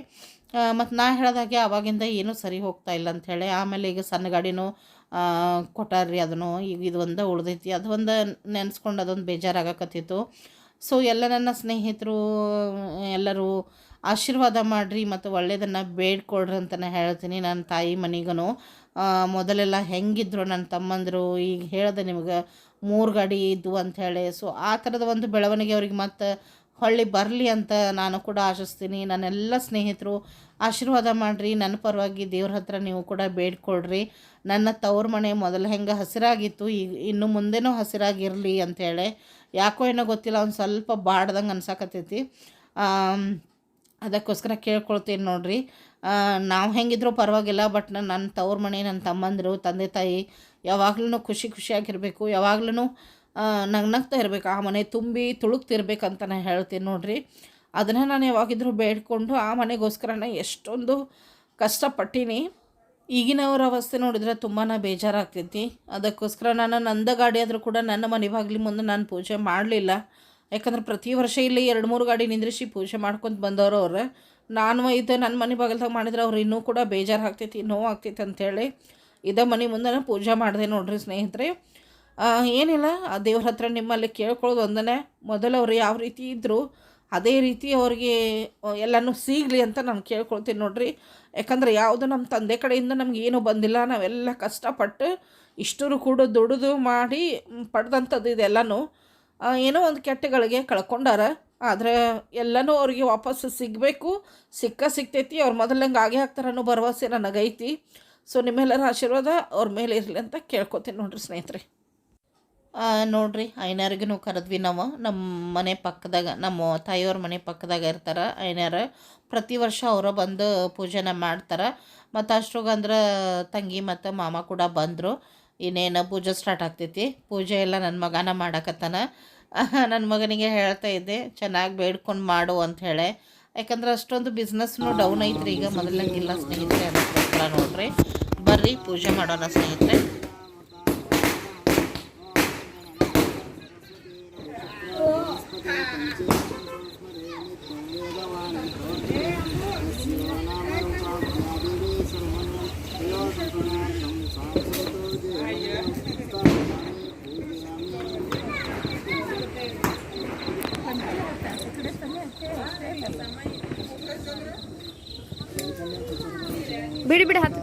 ಮತ್ತು ನಾ ಹೇಳ್ದಾಗೆ ಆವಾಗಿಂದ ಏನೂ ಸರಿ ಹೋಗ್ತಾ ಇಲ್ಲ ಅಂಥೇಳಿ ಆಮೇಲೆ ಈಗ ಸಣ್ಣ ಗಾಡಿನೂ ಕೊಟ್ಟಾರ್ರಿ ಅದನ್ನು, ಈಗ ಇದು ಒಂದು ಉಳ್ದೈತಿ, ಅದು ಒಂದು ನೆನೆಸ್ಕೊಂಡು ಅದೊಂದು ಬೇಜಾರಾಗಕತ್ತಿತ್ತು. ಸೊ ಎಲ್ಲ ನನ್ನ ಸ್ನೇಹಿತರು, ಎಲ್ಲರೂ ಆಶೀರ್ವಾದ ಮಾಡಿರಿ ಮತ್ತು ಒಳ್ಳೆಯದನ್ನು ಬೇಡ್ಕೊಳ್ರಿ ಅಂತಲೇ ಹೇಳ್ತೀನಿ ನನ್ನ ತಾಯಿ ಮನೆಗೂ ಮೊದಲೆಲ್ಲ ಹೆಂಗಿದ್ರು ನನ್ನ ತಮ್ಮಂದರು, ಈಗ ಹೇಳ್ದೆ ನಿಮ್ಗೆ ಮೂರು ಗಾಡಿ ಇದ್ದು ಅಂಥೇಳಿ ಸೊ ಆ ಥರದ ಒಂದು ಬೆಳವಣಿಗೆ ಅವ್ರಿಗೆ ಮತ್ತು ಹೊಳ್ಳಿ ಬರಲಿ ಅಂತ ನಾನು ಕೂಡ ಆಶಿಸ್ತೀನಿ. ನನ್ನೆಲ್ಲ ಸ್ನೇಹಿತರು, ಆಶೀರ್ವಾದ ಮಾಡಿರಿ. ನನ್ನ ಪರವಾಗಿ ದೇವ್ರ ಹತ್ರ ನೀವು ಕೂಡ ಬೇಡ್ಕೊಳ್ರಿ. ನನ್ನ ತವ್ರ ಮನೆ ಮೊದಲು ಹೆಂಗೆ ಹಸಿರಾಗಿತ್ತು ಈಗ ಇನ್ನು ಮುಂದೆನೂ ಹಸಿರಾಗಿರಲಿ ಅಂಥೇಳಿ ಯಾಕೋ ಏನೋ ಗೊತ್ತಿಲ್ಲ, ಒಂದು ಸ್ವಲ್ಪ ಬಾಡ್ದಂಗೆ ಅನ್ಸಕತ್ತೈತಿ. ಅದಕ್ಕೋಸ್ಕರ ಕೇಳ್ಕೊಳ್ತೀನಿ ನೋಡ್ರಿ. ನಾವು ಹೆಂಗಿದ್ರು ಪರವಾಗಿಲ್ಲ, ಬಟ್ ನನ್ನ ತವ್ರ ಮನೆ ನನ್ನ ತಮ್ಮಂದರು, ತಂದೆ ತಾಯಿ ಯಾವಾಗ್ಲೂ ಖುಷಿ ಖುಷಿಯಾಗಿರಬೇಕು. ಯಾವಾಗ್ಲೂ ನಗ್ನಗ್ತಾ ಇರಬೇಕು, ಆ ಮನೆ ತುಂಬಿ ತುಳುಕ್ತಿರ್ಬೇಕಂತ ನಾನು ಹೇಳ್ತೀನಿ ನೋಡ್ರಿ. ಅದನ್ನೇ ನಾನು ಯಾವಾಗಿದ್ರೂ ಬೇಡ್ಕೊಂಡು ಆ ಮನೆಗೋಸ್ಕರನೇ ಎಷ್ಟೊಂದು ಕಷ್ಟಪಟ್ಟೀನಿ. ಈಗಿನವ್ರ ಅವಸ್ಥೆ ನೋಡಿದ್ರೆ ತುಂಬಾ ಬೇಜಾರಾಗ್ತೈತಿ. ಅದಕ್ಕೋಸ್ಕರ ನಾನು ನಂದ ಗಾಡಿ ಆದರೂ ಕೂಡ ನನ್ನ ಮನೆ ಬಾಗಿಲು ಮುಂದೆ ನಾನು ಪೂಜೆ ಮಾಡಲಿಲ್ಲ. ಯಾಕಂದ್ರೆ ಪ್ರತಿ ವರ್ಷ ಇಲ್ಲಿ ಎರಡು ಮೂರು ಗಾಡಿ ನಿಂದ್ರಿಸಿ ಪೂಜೆ ಮಾಡ್ಕೊಂತ ಬಂದವರು ಅವ್ರು. ನಾನು ಇದು ನನ್ನ ಮನೆ ಬಾಗಿಲ್ದಾಗ ಮಾಡಿದ್ರೆ ಅವ್ರು ಇನ್ನೂ ಕೂಡ ಬೇಜಾರು ಆಗ್ತೈತಿ ನೋವು ಆಗ್ತೈತಿ ಅಂಥೇಳಿ ಇದೇ ಮನೆ ಮುಂದೆ ಪೂಜೆ ಮಾಡಿದೆ ನೋಡ್ರಿ ಸ್ನೇಹಿತರೆ. ಏನಿಲ್ಲ, ಆ ದೇವ್ರ ಹತ್ರ ನಿಮ್ಮಲ್ಲಿ ಕೇಳ್ಕೊಳ್ಳೋದು ಒಂದನೇ. ಮೊದಲು ಅವ್ರು ಯಾವ ರೀತಿ ಇದ್ದರು ಅದೇ ರೀತಿ ಅವ್ರಿಗೆ ಎಲ್ಲನೂ ಸಿಗಲಿ ಅಂತ ನಾನು ಕೇಳ್ಕೊಳ್ತೀನಿ ನೋಡ್ರಿ. ಯಾಕಂದ್ರೆ ಯಾವುದು ನಮ್ಮ ತಂದೆ ಕಡೆಯಿಂದ ನಮ್ಗೆ ಏನೂ ಬಂದಿಲ್ಲ, ನಾವೆಲ್ಲ ಕಷ್ಟಪಟ್ಟು ಇಷ್ಟರು ಕೂಡ ದುಡಿದು ಮಾಡಿ ಪಡೆದಂಥದ್ದು ಇದೆಲ್ಲನೂ. ಏನೋ ಒಂದು ಕೆಟ್ಟಗಳಿಗೆ ಕಳ್ಕೊಂಡಾರ, ಆದರೆ ಎಲ್ಲನೂ ಅವ್ರಿಗೆ ವಾಪಸ್ ಸಿಗಬೇಕು. ಸಿಕ್ಕ ಸಿಗ್ತೈತಿ, ಅವ್ರು ಮೊದಲಂಗೆ ಆಗೇ ಹಾಕ್ತಾರೆ ಅನ್ನೋ ಭರವಸೆ ನನಗೈತಿ. ಸೊ, ನಿಮ್ಮೆಲ್ಲರ ಆಶೀರ್ವಾದ ಅವ್ರ ಮೇಲೆ ಇರಲಿ ಅಂತ ಕೇಳ್ಕೊತೀನಿ ನೋಡ್ರಿ ಸ್ನೇಹಿತರೆ. ನೋಡ್ರಿ, ಐನಾರಿಗೂ ಕರೆದ್ವಿ ನಾವು. ನಮ್ಮ ಮನೆ ಪಕ್ಕದಾಗ, ನಮ್ಮ ತಾಯಿಯವ್ರ ಮನೆ ಪಕ್ಕದಾಗ ಇರ್ತಾರೆ ಐನಾರ. ಪ್ರತಿ ವರ್ಷ ಅವರು ಬಂದು ಪೂಜೆನ ಮಾಡ್ತಾರೆ. ಮತ್ತು ಅಷ್ಟ್ರಗಂದ್ರೆ ತಂಗಿ ಮತ್ತು ಮಾಮ ಕೂಡ ಬಂದರು. ಇನ್ನೇನು ಪೂಜೆ ಸ್ಟಾರ್ಟ್ ಆಗ್ತೈತಿ. ಪೂಜೆ ಎಲ್ಲ ನನ್ನ ಮಗನ ಮಾಡಕತ್ತಾನ. <laughs> ನನ್ನ ಮಗನಿಗೆ ಹೇಳ್ತಾ ಇದ್ದೆ, ಚೆನ್ನಾಗಿ ಬೇಡ್ಕೊಂಡು ಮಾಡು ಅಂತ ಹೇಳಿ. ಯಾಕಂದ್ರೆ ಅಷ್ಟೊಂದು ಬಿಸ್ನೆಸ್ನು ಡೌನ್ ಐತ್ರಿ. ಈಗ ಮೊದಲಂಗಿಲ್ಲ ಸ್ನೇಹಿತರೆ ಅದಕ್ಕೋಸ್ಕರ ನೋಡ್ರಿ. ಬರ್ರಿ, ಪೂಜೆ ಮಾಡೋಣ ಸ್ನೇಹಿತರೆ. ಬಿಡಿ ಬಿಡಿ ಹತ್ತ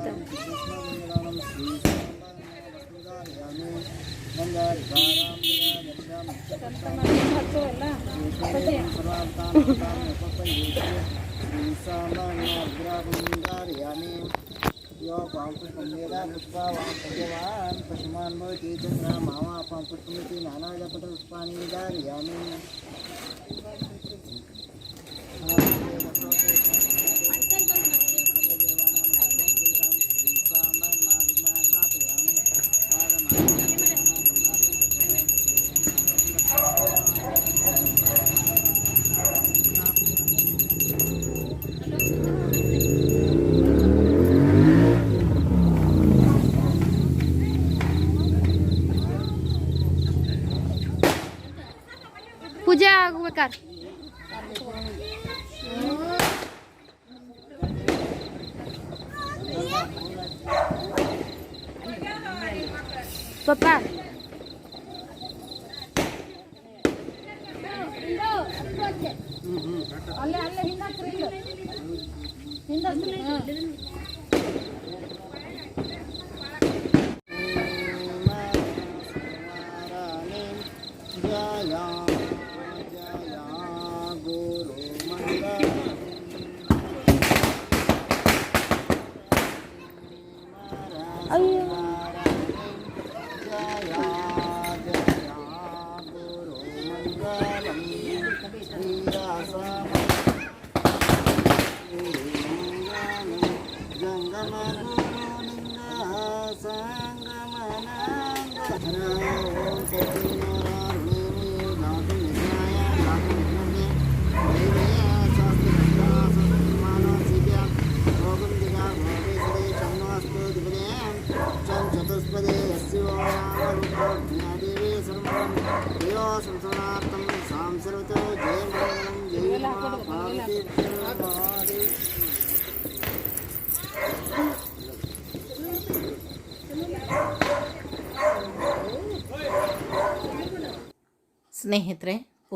Thank you. पुष्पावान् पद्यवान् पशुमान् भवति चन्द्रमावापां पुष्पमिति नानाविधपटपुष्पाणि धारयामि ಪೂಜೆ Papá,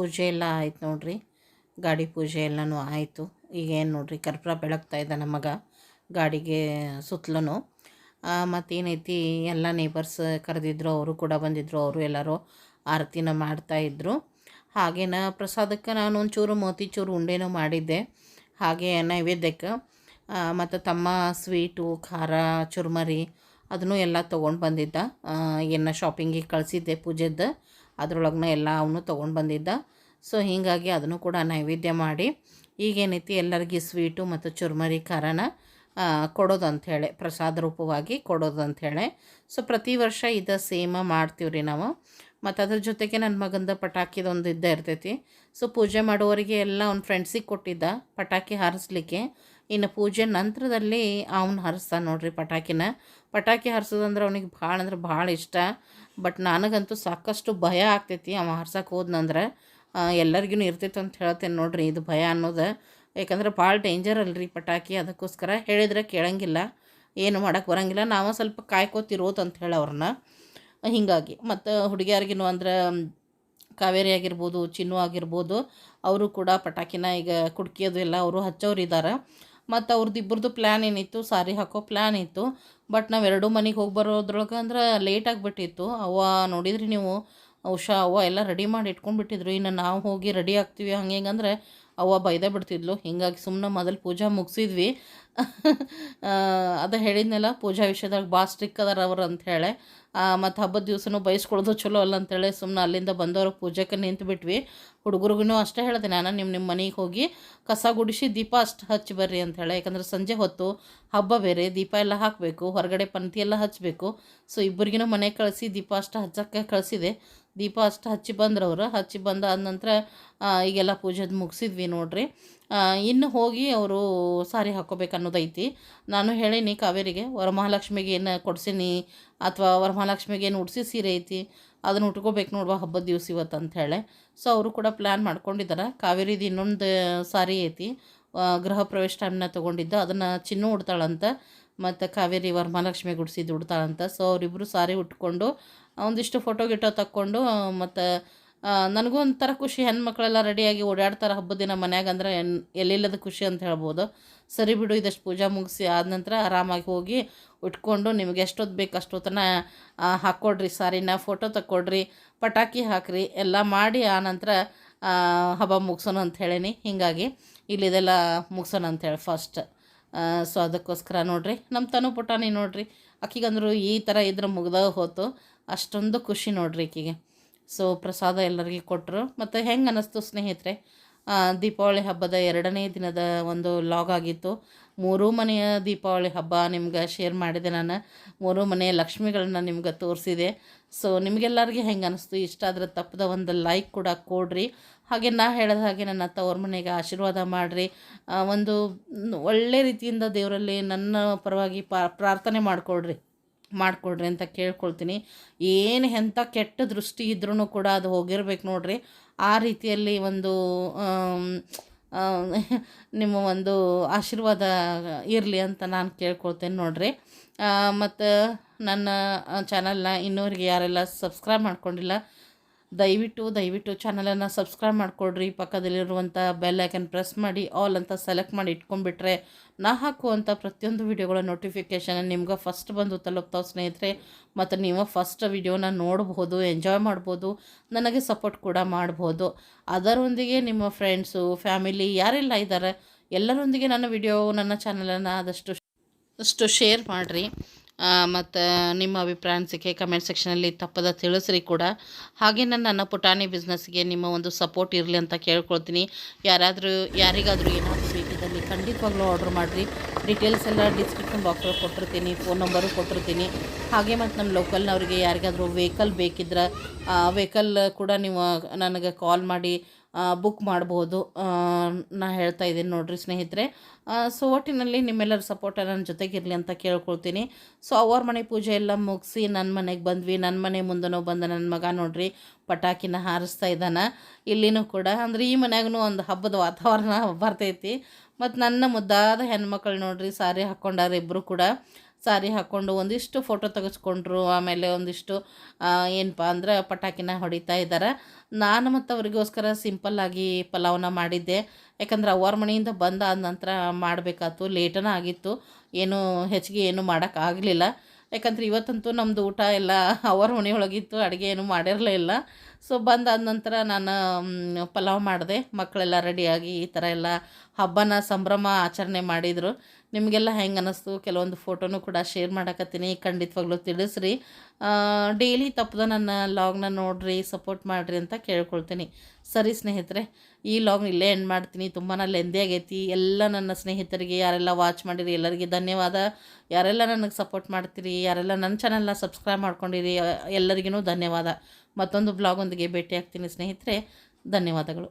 ಪೂಜೆ ಎಲ್ಲ ಆಯ್ತು ನೋಡ್ರಿ. ಗಾಡಿ ಪೂಜೆ ಎಲ್ಲನೂ ಆಯಿತು. ಈಗೇನು ನೋಡ್ರಿ, ಕರ್ಪೂರ ಬೆಳಗ್ತಾ ಇದ್ದ ಮಗ ಗಾಡಿಗೆ ಸುತ್ತಲೂ ಮತ್ತೇನೈತಿ, ಎಲ್ಲ ನೇಬರ್ಸ್ ಕರೆದಿದ್ರು, ಅವರು ಕೂಡ ಬಂದಿದ್ದರು ಅವರು ಎಲ್ಲರೂ ಆರತಿನ ಮಾಡ್ತಾಯಿದ್ರು ಹಾಗೇನ ಪ್ರಸಾದಕ್ಕೆ ನಾನು ಒಂಚೂರು ಮೋತಿಚೂರು ಉಂಡೆನೂ ಮಾಡಿದ್ದೆ. ಹಾಗೆ ನೈವೇದ್ಯಕ್ಕೆ ಮತ್ತು ತಮ್ಮ ಸ್ವೀಟು, ಖಾರ, ಚುರ್ಮರಿ ಅದನ್ನು ಎಲ್ಲ ತೊಗೊಂಡು ಬಂದಿದ್ದ. ಏನು ಶಾಪಿಂಗಿಗೆ ಕಳಿಸಿದ್ದೆ ಪೂಜೆದ್ದು ಅದ್ರೊಳಗನ ಎಲ್ಲ ಅವನು ತೊಗೊಂಡು ಬಂದಿದ್ದ. ಸೊ ಹೀಗಾಗಿ ಅದನ್ನು ಕೂಡ ನೈವೇದ್ಯ ಮಾಡಿ ಈಗೇನೈತಿ ಎಲ್ಲರಿಗೆ ಸ್ವೀಟು ಮತ್ತು ಚುರ್ಮರಿ ಖಾರನ ಕೊಡೋದು ಅಂಥೇಳಿ ಪ್ರಸಾದ ರೂಪವಾಗಿ ಕೊಡೋದು ಅಂಥೇಳಿ ಸೊ ಪ್ರತಿ ವರ್ಷ ಇದು ಸೇಮ ಮಾಡ್ತೀವಿ ರೀ ನಾವು. ಮತ್ತು ಅದ್ರ ಜೊತೆಗೆ ನನ್ನ ಮಗಂದ ಪಟಾಕಿದೊಂದು ಇದ್ದೇ ಇರ್ತೈತಿ. ಸೊ ಪೂಜೆ ಮಾಡೋವರಿಗೆ ಎಲ್ಲ ಅವ್ನ ಫ್ರೆಂಡ್ಸಿಗೆ ಕೊಟ್ಟಿದ್ದ ಪಟಾಕಿ ಹಾರಿಸ್ಲಿಕ್ಕೆ. ಇನ್ನು ಪೂಜೆ ನಂತರದಲ್ಲಿ ಅವ್ನು ಹಾರಿಸ್ತಾನೆ ನೋಡ್ರಿ ಪಟಾಕಿನ. ಪಟಾಕಿ ಹಾರಿಸೋದಂದ್ರೆ ಅವ್ನಿಗೆ ಭಾಳ ಅಂದ್ರೆ ಭಾಳ ಇಷ್ಟ. ಬಟ್ ನನಗಂತೂ ಸಾಕಷ್ಟು ಭಯ ಆಗ್ತೈತಿ. ಅವ ಹಾರ್ಸಕ್ಕೆ ಹೋದ್ನಂದ್ರೆ. ಎಲ್ಲರಿಗೂ ಇರ್ತೈತೆ ಅಂತ ಹೇಳ್ತೇನೆ ನೋಡ್ರಿ, ಇದು ಭಯ ಅನ್ನೋದು. ಯಾಕಂದ್ರೆ ಭಾಳ ಡೇಂಜರ್ ಅಲ್ರಿ ಪಟಾಕಿ, ಅದಕ್ಕೋಸ್ಕರ ಹೇಳಿದ್ರೆ ಕೇಳಂಗಿಲ್ಲ, ಏನು ಮಾಡೋಕ್ಕೆ ಬರಂಗಿಲ್ಲ. ನಾವು ಸ್ವಲ್ಪ ಕಾಯ್ಕೋತಿರೋದು ಅಂತ ಹೇಳಿ ಅವ್ರನ್ನ. ಹೀಗಾಗಿ, ಮತ್ತು ಹುಡುಗಿಯರಿಗಿನೂ ಅಂದ್ರೆ, ಕಾವೇರಿ ಆಗಿರ್ಬೋದು, ಚಿನ್ನು ಆಗಿರ್ಬೋದು, ಅವರು ಕೂಡ ಪಟಾಕಿನ ಈಗ ಕುಡ್ಕಿಯೋದು ಎಲ್ಲ ಅವರು ಹಚ್ಚೋರು ಇದ್ದಾರೆ ಮತ್ತು ಅವ್ರದ್ದು ಇಬ್ಬರದ್ದು ಪ್ಲ್ಯಾನ್ ಏನಿತ್ತು, ಸಾರಿ ಹಾಕೋ ಪ್ಲ್ಯಾನ್ ಇತ್ತು. ಬಟ್ ನಾವು ಎರಡೂ ಮನೆಗೆ ಹೋಗಿ ಬರೋದ್ರೊಳಗೆ ಅಂದ್ರೆ ಲೇಟ್ ಆಗಿಬಿಟ್ಟಿತ್ತು. ಅವ ನೋಡಿದ್ರಿ ನೀವು ಉಷಾ ಅವ್ವ ಎಲ್ಲ ರೆಡಿ ಮಾಡಿ ಇಟ್ಕೊಂಡ್ಬಿಟ್ಟಿದ್ರು. ಇನ್ನು ನಾವು ಹೋಗಿ ರೆಡಿ ಆಗ್ತೀವಿ. ಹಂಗೆ ಹಿಂಗಂದ್ರೆ ಅವ್ವ ಬೈದೇ ಬಿಡ್ತಿದ್ಲು. ಹಿಂಗಾಗಿ ಸುಮ್ಮನೆ ಮೊದಲು ಪೂಜಾ ಮುಗಿಸಿದ್ವಿ. ಅದು ಹೇಳಿದ್ನಲ್ಲ, ಪೂಜಾ ವಿಷಯದಾಗ ಭಾಳ ಸ್ಟ್ರಿಕ್ ಅದಾರ ಅವ್ರು ಅಂಥೇಳಿ ಮತ್ತು ಹಬ್ಬದ ದಿವಸನೂ ಬಯಸ್ಕೊಳ್ಳೋದು ಚಲೋ ಅಲ್ಲ ಅಂತೇಳಿ ಸುಮ್ಮನೆ ಅಲ್ಲಿಂದ ಬಂದವರು ಪೂಜೆಗೆ ನಿಂತು ಬಿಟ್ವಿ ಹುಡುಗರಿಗೂ ಅಷ್ಟೇ ಹೇಳಿದೆ, ನಾನು ನಿಮ್ಮ ನಿಮ್ಮ ಮನೆಗೆ ಹೋಗಿ ಕಸ ಗುಡಿಸಿ ದೀಪ ಅಷ್ಟು ಹಚ್ಚಿ ಬರ್ರಿ ಅಂಥೇಳಿ ಯಾಕಂದ್ರೆ ಸಂಜೆ ಹೊತ್ತು ಹಬ್ಬ ಬೇರೆ, ದೀಪ ಎಲ್ಲ ಹಾಕಬೇಕು. ಹೊರಗಡೆ ಪಂಥಿ ಎಲ್ಲ ಹಚ್ಚಬೇಕು ಸೊ ಇಬ್ಬರಿಗೂ ಮನೆಗೆ ಕಳಿಸಿ ದೀಪ ಅಷ್ಟು ಹಚ್ಚಕ್ಕೆ ಕಳಿಸಿದೆ. ದೀಪ ಅಷ್ಟು ಹಚ್ಚಿ ಬಂದ್ರು ಅವರು ಹಚ್ಚಿ ಬಂದ ಆದ ನಂತರ ಈಗೆಲ್ಲ ಪೂಜೆದು ಮುಗಿಸಿದ್ವಿ ನೋಡ್ರಿ. ಇನ್ನು ಹೋಗಿ ಅವರು ಸಾರಿ ಹಾಕ್ಕೋಬೇಕು ಅನ್ನೋದೈತಿ. ನಾನು ಹೇಳೀನಿ ಕಾವೇರಿಗೆ, ವರಮಹಾಲಕ್ಷ್ಮಿಗೆ ಏನು ಕೊಡ್ಸೀನಿ ಅಥವಾ ವರಮಹಾಲಕ್ಷ್ಮಿಗೆ ಏನು ಉಡಿಸಿ ಸೀರೆ ಐತಿ, ಅದನ್ನು ಉಟ್ಕೋಬೇಕು ನೋಡುವ ಹಬ್ಬದ ದಿವಸ ಇವತ್ತು ಹೇಳಿ. ಸೊ ಅವರು ಕೂಡ ಪ್ಲ್ಯಾನ್ ಮಾಡ್ಕೊಂಡಿದ್ದಾರೆ ಕಾವೇರಿದು ಇನ್ನೊಂದು ಸಾರಿ ಐತಿ. ಗೃಹ ಪ್ರವೇಶ ಟೈಮ್ನ ತೊಗೊಂಡಿದ್ದು, ಅದನ್ನು ಚಿನ್ನು ಉಡ್ತಾಳಂತ, ಮತ್ತು ಕಾವೇರಿ ವರಮಹಾಲಕ್ಷ್ಮಿ ಗುಡಿಸಿದ್ದು ಉಡ್ತಾಳಂತ. ಸೊ ಅವರಿಬ್ಬರು ಸಾರಿ ಉಟ್ಕೊಂಡು ಒಂದಿಷ್ಟು ಫೋಟೋ ಗಿಟೋ ತಕ್ಕೊಂಡು, ಮತ್ತು ನನಗೂ ಒಂಥರ ಖುಷಿ ಹೆಣ್ಮಕ್ಳೆಲ್ಲ ರೆಡಿಯಾಗಿ ಓಡಾಡ್ತಾರೆ ಹಬ್ಬದ ದಿನ ಮನ್ಯಾಗ ಅಂದರೆ ಎಲ್ಲಿಲ್ಲದ ಖುಷಿ ಅಂತ ಹೇಳ್ಬೋದು. ಸರಿ ಬಿಡು, ಇದಷ್ಟು ಪೂಜೆ ಮುಗಿಸಿ ಆದ ನಂತರ ಆರಾಮಾಗಿ ಹೋಗಿ ಉಟ್ಕೊಂಡು ನಿಮಗೆ ಎಷ್ಟೊತ್ತು ಬೇಕು ಅಷ್ಟೊತ್ತನ ಹಾಕ್ಕೊಡ್ರಿ ಸಾರಿನ ಫೋಟೋ ತಕ್ಕೊಡ್ರಿ, ಪಟಾಕಿ ಹಾಕ್ರಿ, ಎಲ್ಲ ಮಾಡಿ ಆ ನಂತರ ಹಬ್ಬ ಮುಗಿಸೋಣ ಅಂತ ಹೇಳೀನಿ. ಹೀಗಾಗಿ ಇಲ್ಲಿದೆಲ್ಲ ಮುಗಿಸೋಣ ಅಂತೇಳಿ ಫಸ್ಟ್ ಸೊ ಅದಕ್ಕೋಸ್ಕರ ನೋಡ್ರಿ ನಮ್ಮ ತನು ಪುಟಾನಿ ನೋಡ್ರಿ. ಆಕಿಗಂದ್ರು ಈ ಥರ ಇದ್ರೆ ಮುಗ್ದ ಹೋತು. ಅಷ್ಟೊಂದು ಖುಷಿ ನೋಡ್ರಿ ಈಕೆಗೆ. ಸೊ ಪ್ರಸಾದ ಎಲ್ಲರಿಗೆ ಕೊಟ್ಟರು ಮತ್ತು ಹೆಂಗೆ ಅನ್ನಿಸ್ತು ಸ್ನೇಹಿತರೆ? ದೀಪಾವಳಿ ಹಬ್ಬದ ಎರಡನೇ ದಿನದ ಒಂದು ಲಾಗ್ ಆಗಿತ್ತು. ಮೂರೂ ಮನೆಯ ದೀಪಾವಳಿ ಹಬ್ಬ ನಿಮ್ಗೆ ಶೇರ್ ಮಾಡಿದೆ ನಾನು. ಮೂರೂ ಮನೆಯ ಲಕ್ಷ್ಮಿಗಳನ್ನ ನಿಮ್ಗೆ ತೋರಿಸಿದೆ. ಸೊ ನಿಮಗೆಲ್ಲರಿಗೆ ಹೆಂಗೆ ಅನ್ನಿಸ್ತು ಇಷ್ಟ ಆದರೆ ತಪ್ಪದ ಒಂದು ಲೈಕ್ ಕೂಡ ಕೊಡ್ರಿ. ಹಾಗೆ ನಾ ಹೇಳಿದ ಹಾಗೆ ನನ್ನ ತವ್ರ ಮನೆಗೆ ಆಶೀರ್ವಾದ ಮಾಡಿರಿ. ಒಂದು ಒಳ್ಳೆ ರೀತಿಯಿಂದ ದೇವರಲ್ಲಿ ನನ್ನ ಪರವಾಗಿ ಪ್ರಾರ್ಥನೆ ಮಾಡಿಕೊಡ್ರಿ ಮಾಡಿಕೊಡ್ರಿ ಅಂತ ಕೇಳ್ಕೊಳ್ತೀನಿ. ಏನು ಎಂಥ ಕೆಟ್ಟ ದೃಷ್ಟಿ ಇದ್ರೂ ಕೂಡ ಅದು ಹೋಗಿರ್ಬೇಕು ನೋಡ್ರಿ. ಆ ರೀತಿಯಲ್ಲಿ ಒಂದು ನಿಮ್ಮ ಒಂದು ಆಶೀರ್ವಾದ ಇರಲಿ ಅಂತ ನಾನು ಕೇಳ್ಕೊಳ್ತೇನೆ ನೋಡ್ರಿ. ಮತ್ತು ನನ್ನ ಚಾನಲ್ನ ಇನ್ನೂರಿಗೆ ಯಾರೆಲ್ಲ ಸಬ್ಸ್ಕ್ರೈಬ್ ಮಾಡ್ಕೊಂಡಿಲ್ಲ ದಯವಿಟ್ಟು ದಯವಿಟ್ಟು ಚಾನಲನ್ನು ಸಬ್ಸ್ಕ್ರೈಬ್ ಮಾಡಿಕೊಡ್ರಿ. ಪಕ್ಕದಲ್ಲಿರುವಂಥ ಬೆಲ್ ಐಕನ್ ಪ್ರೆಸ್ ಮಾಡಿ, ಆಲ್ ಅಂತ ಸೆಲೆಕ್ಟ್ ಮಾಡಿ ಇಟ್ಕೊಂಡ್ಬಿಟ್ರೆ ನಾ ಹಾಕುವಂಥ ಪ್ರತಿಯೊಂದು ವಿಡಿಯೋಗಳ ನೋಟಿಫಿಕೇಷನ್ ನಿಮ್ಗೆ ಫಸ್ಟ್ ಬಂದು ತಲುಪ್ತಾವೆ ಸ್ನೇಹಿತರೆ. ಮತ್ತು ನೀವು ಫಸ್ಟ್ ವಿಡಿಯೋನ ನೋಡ್ಬೋದು, ಎಂಜಾಯ್ ಮಾಡ್ಬೋದು, ನನಗೆ ಸಪೋರ್ಟ್ ಕೂಡ ಮಾಡ್ಬೋದು. ಅದರೊಂದಿಗೆ ನಿಮ್ಮ ಫ್ರೆಂಡ್ಸು, ಫ್ಯಾಮಿಲಿ ಯಾರೆಲ್ಲ ಇದ್ದಾರೆ, ಎಲ್ಲರೊಂದಿಗೆ ನನ್ನ ವಿಡಿಯೋ, ನನ್ನ ಚಾನಲನ್ನು ಆದಷ್ಟು, ಅಷ್ಟು ಶೇರ್ ಮಾಡಿರಿ. ಮತ್ತು ನಿಮ್ಮ ಅಭಿಪ್ರಾಯ ಅನಿಸಿಕೆ ಕಮೆಂಟ್ ಸೆಕ್ಷನಲ್ಲಿ ತಪ್ಪದ ತಿಳಿಸ್ರಿ ಕೂಡ. ಹಾಗೆ ನನ್ನ ಪುಟಾಣಿ ಬಿಸ್ನೆಸ್ಗೆ ನಿಮ್ಮ ಒಂದು ಸಪೋರ್ಟ್ ಇರಲಿ ಅಂತ ಕೇಳ್ಕೊಳ್ತೀನಿ. ಯಾರಾದರೂ, ಯಾರಿಗಾದರೂ ಏನಾದರೂ ಬೇಕಿದ್ದಲ್ಲಿ ಖಂಡಿತವಾಗ್ಲೂ ಆರ್ಡ್ರ್ ಮಾಡಿರಿ. ಡೀಟೇಲ್ಸ್ ಎಲ್ಲ ಡಿಸ್ಕ್ರಿಪ್ಷನ್ ಬಾಕ್ಸಲ್ಲಿ ಕೊಟ್ಟಿರ್ತೀನಿ ಫೋನ್ ನಂಬರು ಕೊಟ್ಟಿರ್ತೀನಿ. ಹಾಗೆ ಮತ್ತು ನಮ್ಮ ಲೋಕಲ್ನವ್ರಿಗೆ ಯಾರಿಗಾದರೂ ವೆಹಿಕಲ್ ಬೇಕಿದ್ರೆ ವೆಹಿಕಲ್ ಕೂಡ ನೀವು ನನಗೆ ಕಾಲ್ ಮಾಡಿ ಬುಕ್ ಮಾಡ್ಬೋದು. ನಾ ಹೇಳ್ತಾ ಇದ್ದೀನಿ ನೋಡಿರಿ ಸ್ನೇಹಿತರೆ. ಸೊ ಒಟ್ಟಿನಲ್ಲಿ ನಿಮ್ಮೆಲ್ಲರ ಸಪೋರ್ಟ್ ನನ್ನ ಜೊತೆಗಿರಲಿ ಅಂತ ಕೇಳ್ಕೊಳ್ತೀನಿ. ಸೊ ಅವ್ರ ಮನೆ ಪೂಜೆ ಎಲ್ಲ ಮುಗಿಸಿ ನನ್ನ ಮನೆಗೆ ಬಂದ್ವಿ. ನನ್ನ ಮನೆ ಮುಂದನೂ ಬಂದ ನನ್ನ ಮಗ ನೋಡ್ರಿ, ಪಟಾಕಿನ ಹಾರಿಸ್ತಾ ಇದ್ದಾನೆ. ಇಲ್ಲಿನೂ ಕೂಡ, ಅಂದರೆ ಈ ಮನ್ಯಾಗೂ ಒಂದು ಹಬ್ಬದ ವಾತಾವರಣ <laughs> ಬರ್ತೈತಿ. ಮತ್ತು ನನ್ನ ಮುದ್ದಾದ ಹೆಣ್ಮಕ್ಳು ನೋಡ್ರಿ, ಸಾರಿ ಹಾಕ್ಕೊಂಡಾರ ಇಬ್ಬರು ಕೂಡ. ಸಾರಿ ಹಾಕ್ಕೊಂಡು ಒಂದಿಷ್ಟು ಫೋಟೋ ತೆಗೆಸ್ಕೊಂಡ್ರು, ಆಮೇಲೆ ಒಂದಿಷ್ಟು ಏನಪ್ಪ ಅಂದ್ರೆ ಪಟಾಕಿನ ಹೊಡಿತಾ ಇದ್ದಾರೆ ನಾನು ಮತ್ತು ಅವರಿಗೋಸ್ಕರ ಸಿಂಪಲ್ಲಾಗಿ ಪಲಾವ್ನ ಮಾಡಿದ್ದೆ. ಯಾಕಂದ್ರೆ ಅವ್ರ ಮನೆಯಿಂದ ಬಂದ ನಂತರ ಮಾಡಬೇಕಾಯ್ತು ಲೇಟನ ಆಗಿತ್ತು. ಏನು ಹೆಚ್ಚಿಗೆ ಏನು ಮಾಡೋಕ್ಕಾಗಲಿಲ್ಲ ಯಾಕಂದ್ರೆ ಇವತ್ತಂತೂ ನಮ್ಮದು ಊಟ ಎಲ್ಲ ಅವ್ರ ಮನೆಯೊಳಗಿತ್ತು, ಅಡುಗೆ ಏನು ಮಾಡಿರಲೇ ಇಲ್ಲ. ಸೊ ಬಂದಾದ ನಂತರ ನಾನು ಪಲಾವ್ ಮಾಡಿದೆ. ಮಕ್ಕಳೆಲ್ಲ ರೆಡಿಯಾಗಿ ಈ ಥರ ಎಲ್ಲ ಹಬ್ಬನ ಸಂಭ್ರಮ ಆಚರಣೆ ಮಾಡಿದರು. ನಿಮಗೆಲ್ಲ ಹೆಂಗೆ ಅನ್ನಿಸ್ತು ಕೆಲವೊಂದು ಫೋಟೋನು ಕೂಡ ಶೇರ್ ಮಾಡಕತ್ತೀನಿ. ಖಂಡಿತವಾಗ್ಲೂ ತಿಳಿಸ್ರಿ. ಡೈಲಿ ತಪ್ಪದ ನನ್ನ ಲಾಗ್ನ ನೋಡಿರಿ ಸಪೋರ್ಟ್ ಮಾಡಿರಿ ಅಂತ ಕೇಳ್ಕೊಳ್ತೀನಿ. ಸರಿ ಸ್ನೇಹಿತರೆ, ಈ ಲಾಗ್ ಇಲ್ಲೇ ಎಂಡ್ ಮಾಡ್ತೀನಿ. ತುಂಬಾ ಲೆಂದಿ ಆಗೈತಿ. ಎಲ್ಲ ನನ್ನ ಸ್ನೇಹಿತರಿಗೆ, ಯಾರೆಲ್ಲ ವಾಚ್ ಮಾಡಿರಿ, ಎಲ್ಲರಿಗೆ ಧನ್ಯವಾದ. ಯಾರೆಲ್ಲ ನನಗೆ ಸಪೋರ್ಟ್ ಮಾಡ್ತೀರಿ, ಯಾರೆಲ್ಲ ನನ್ನ ಚಾನಲ್ನ ಸಬ್ಸ್ಕ್ರೈಬ್ ಮಾಡ್ಕೊಂಡಿರಿ ಎಲ್ಲರಿಗೂ ಧನ್ಯವಾದ. ಮತ್ತೊಂದು ಬ್ಲಾಗೊಂದಿಗೆ ಭೇಟಿ ಆಗ್ತೀನಿ ಸ್ನೇಹಿತರೆ. ಧನ್ಯವಾದಗಳು.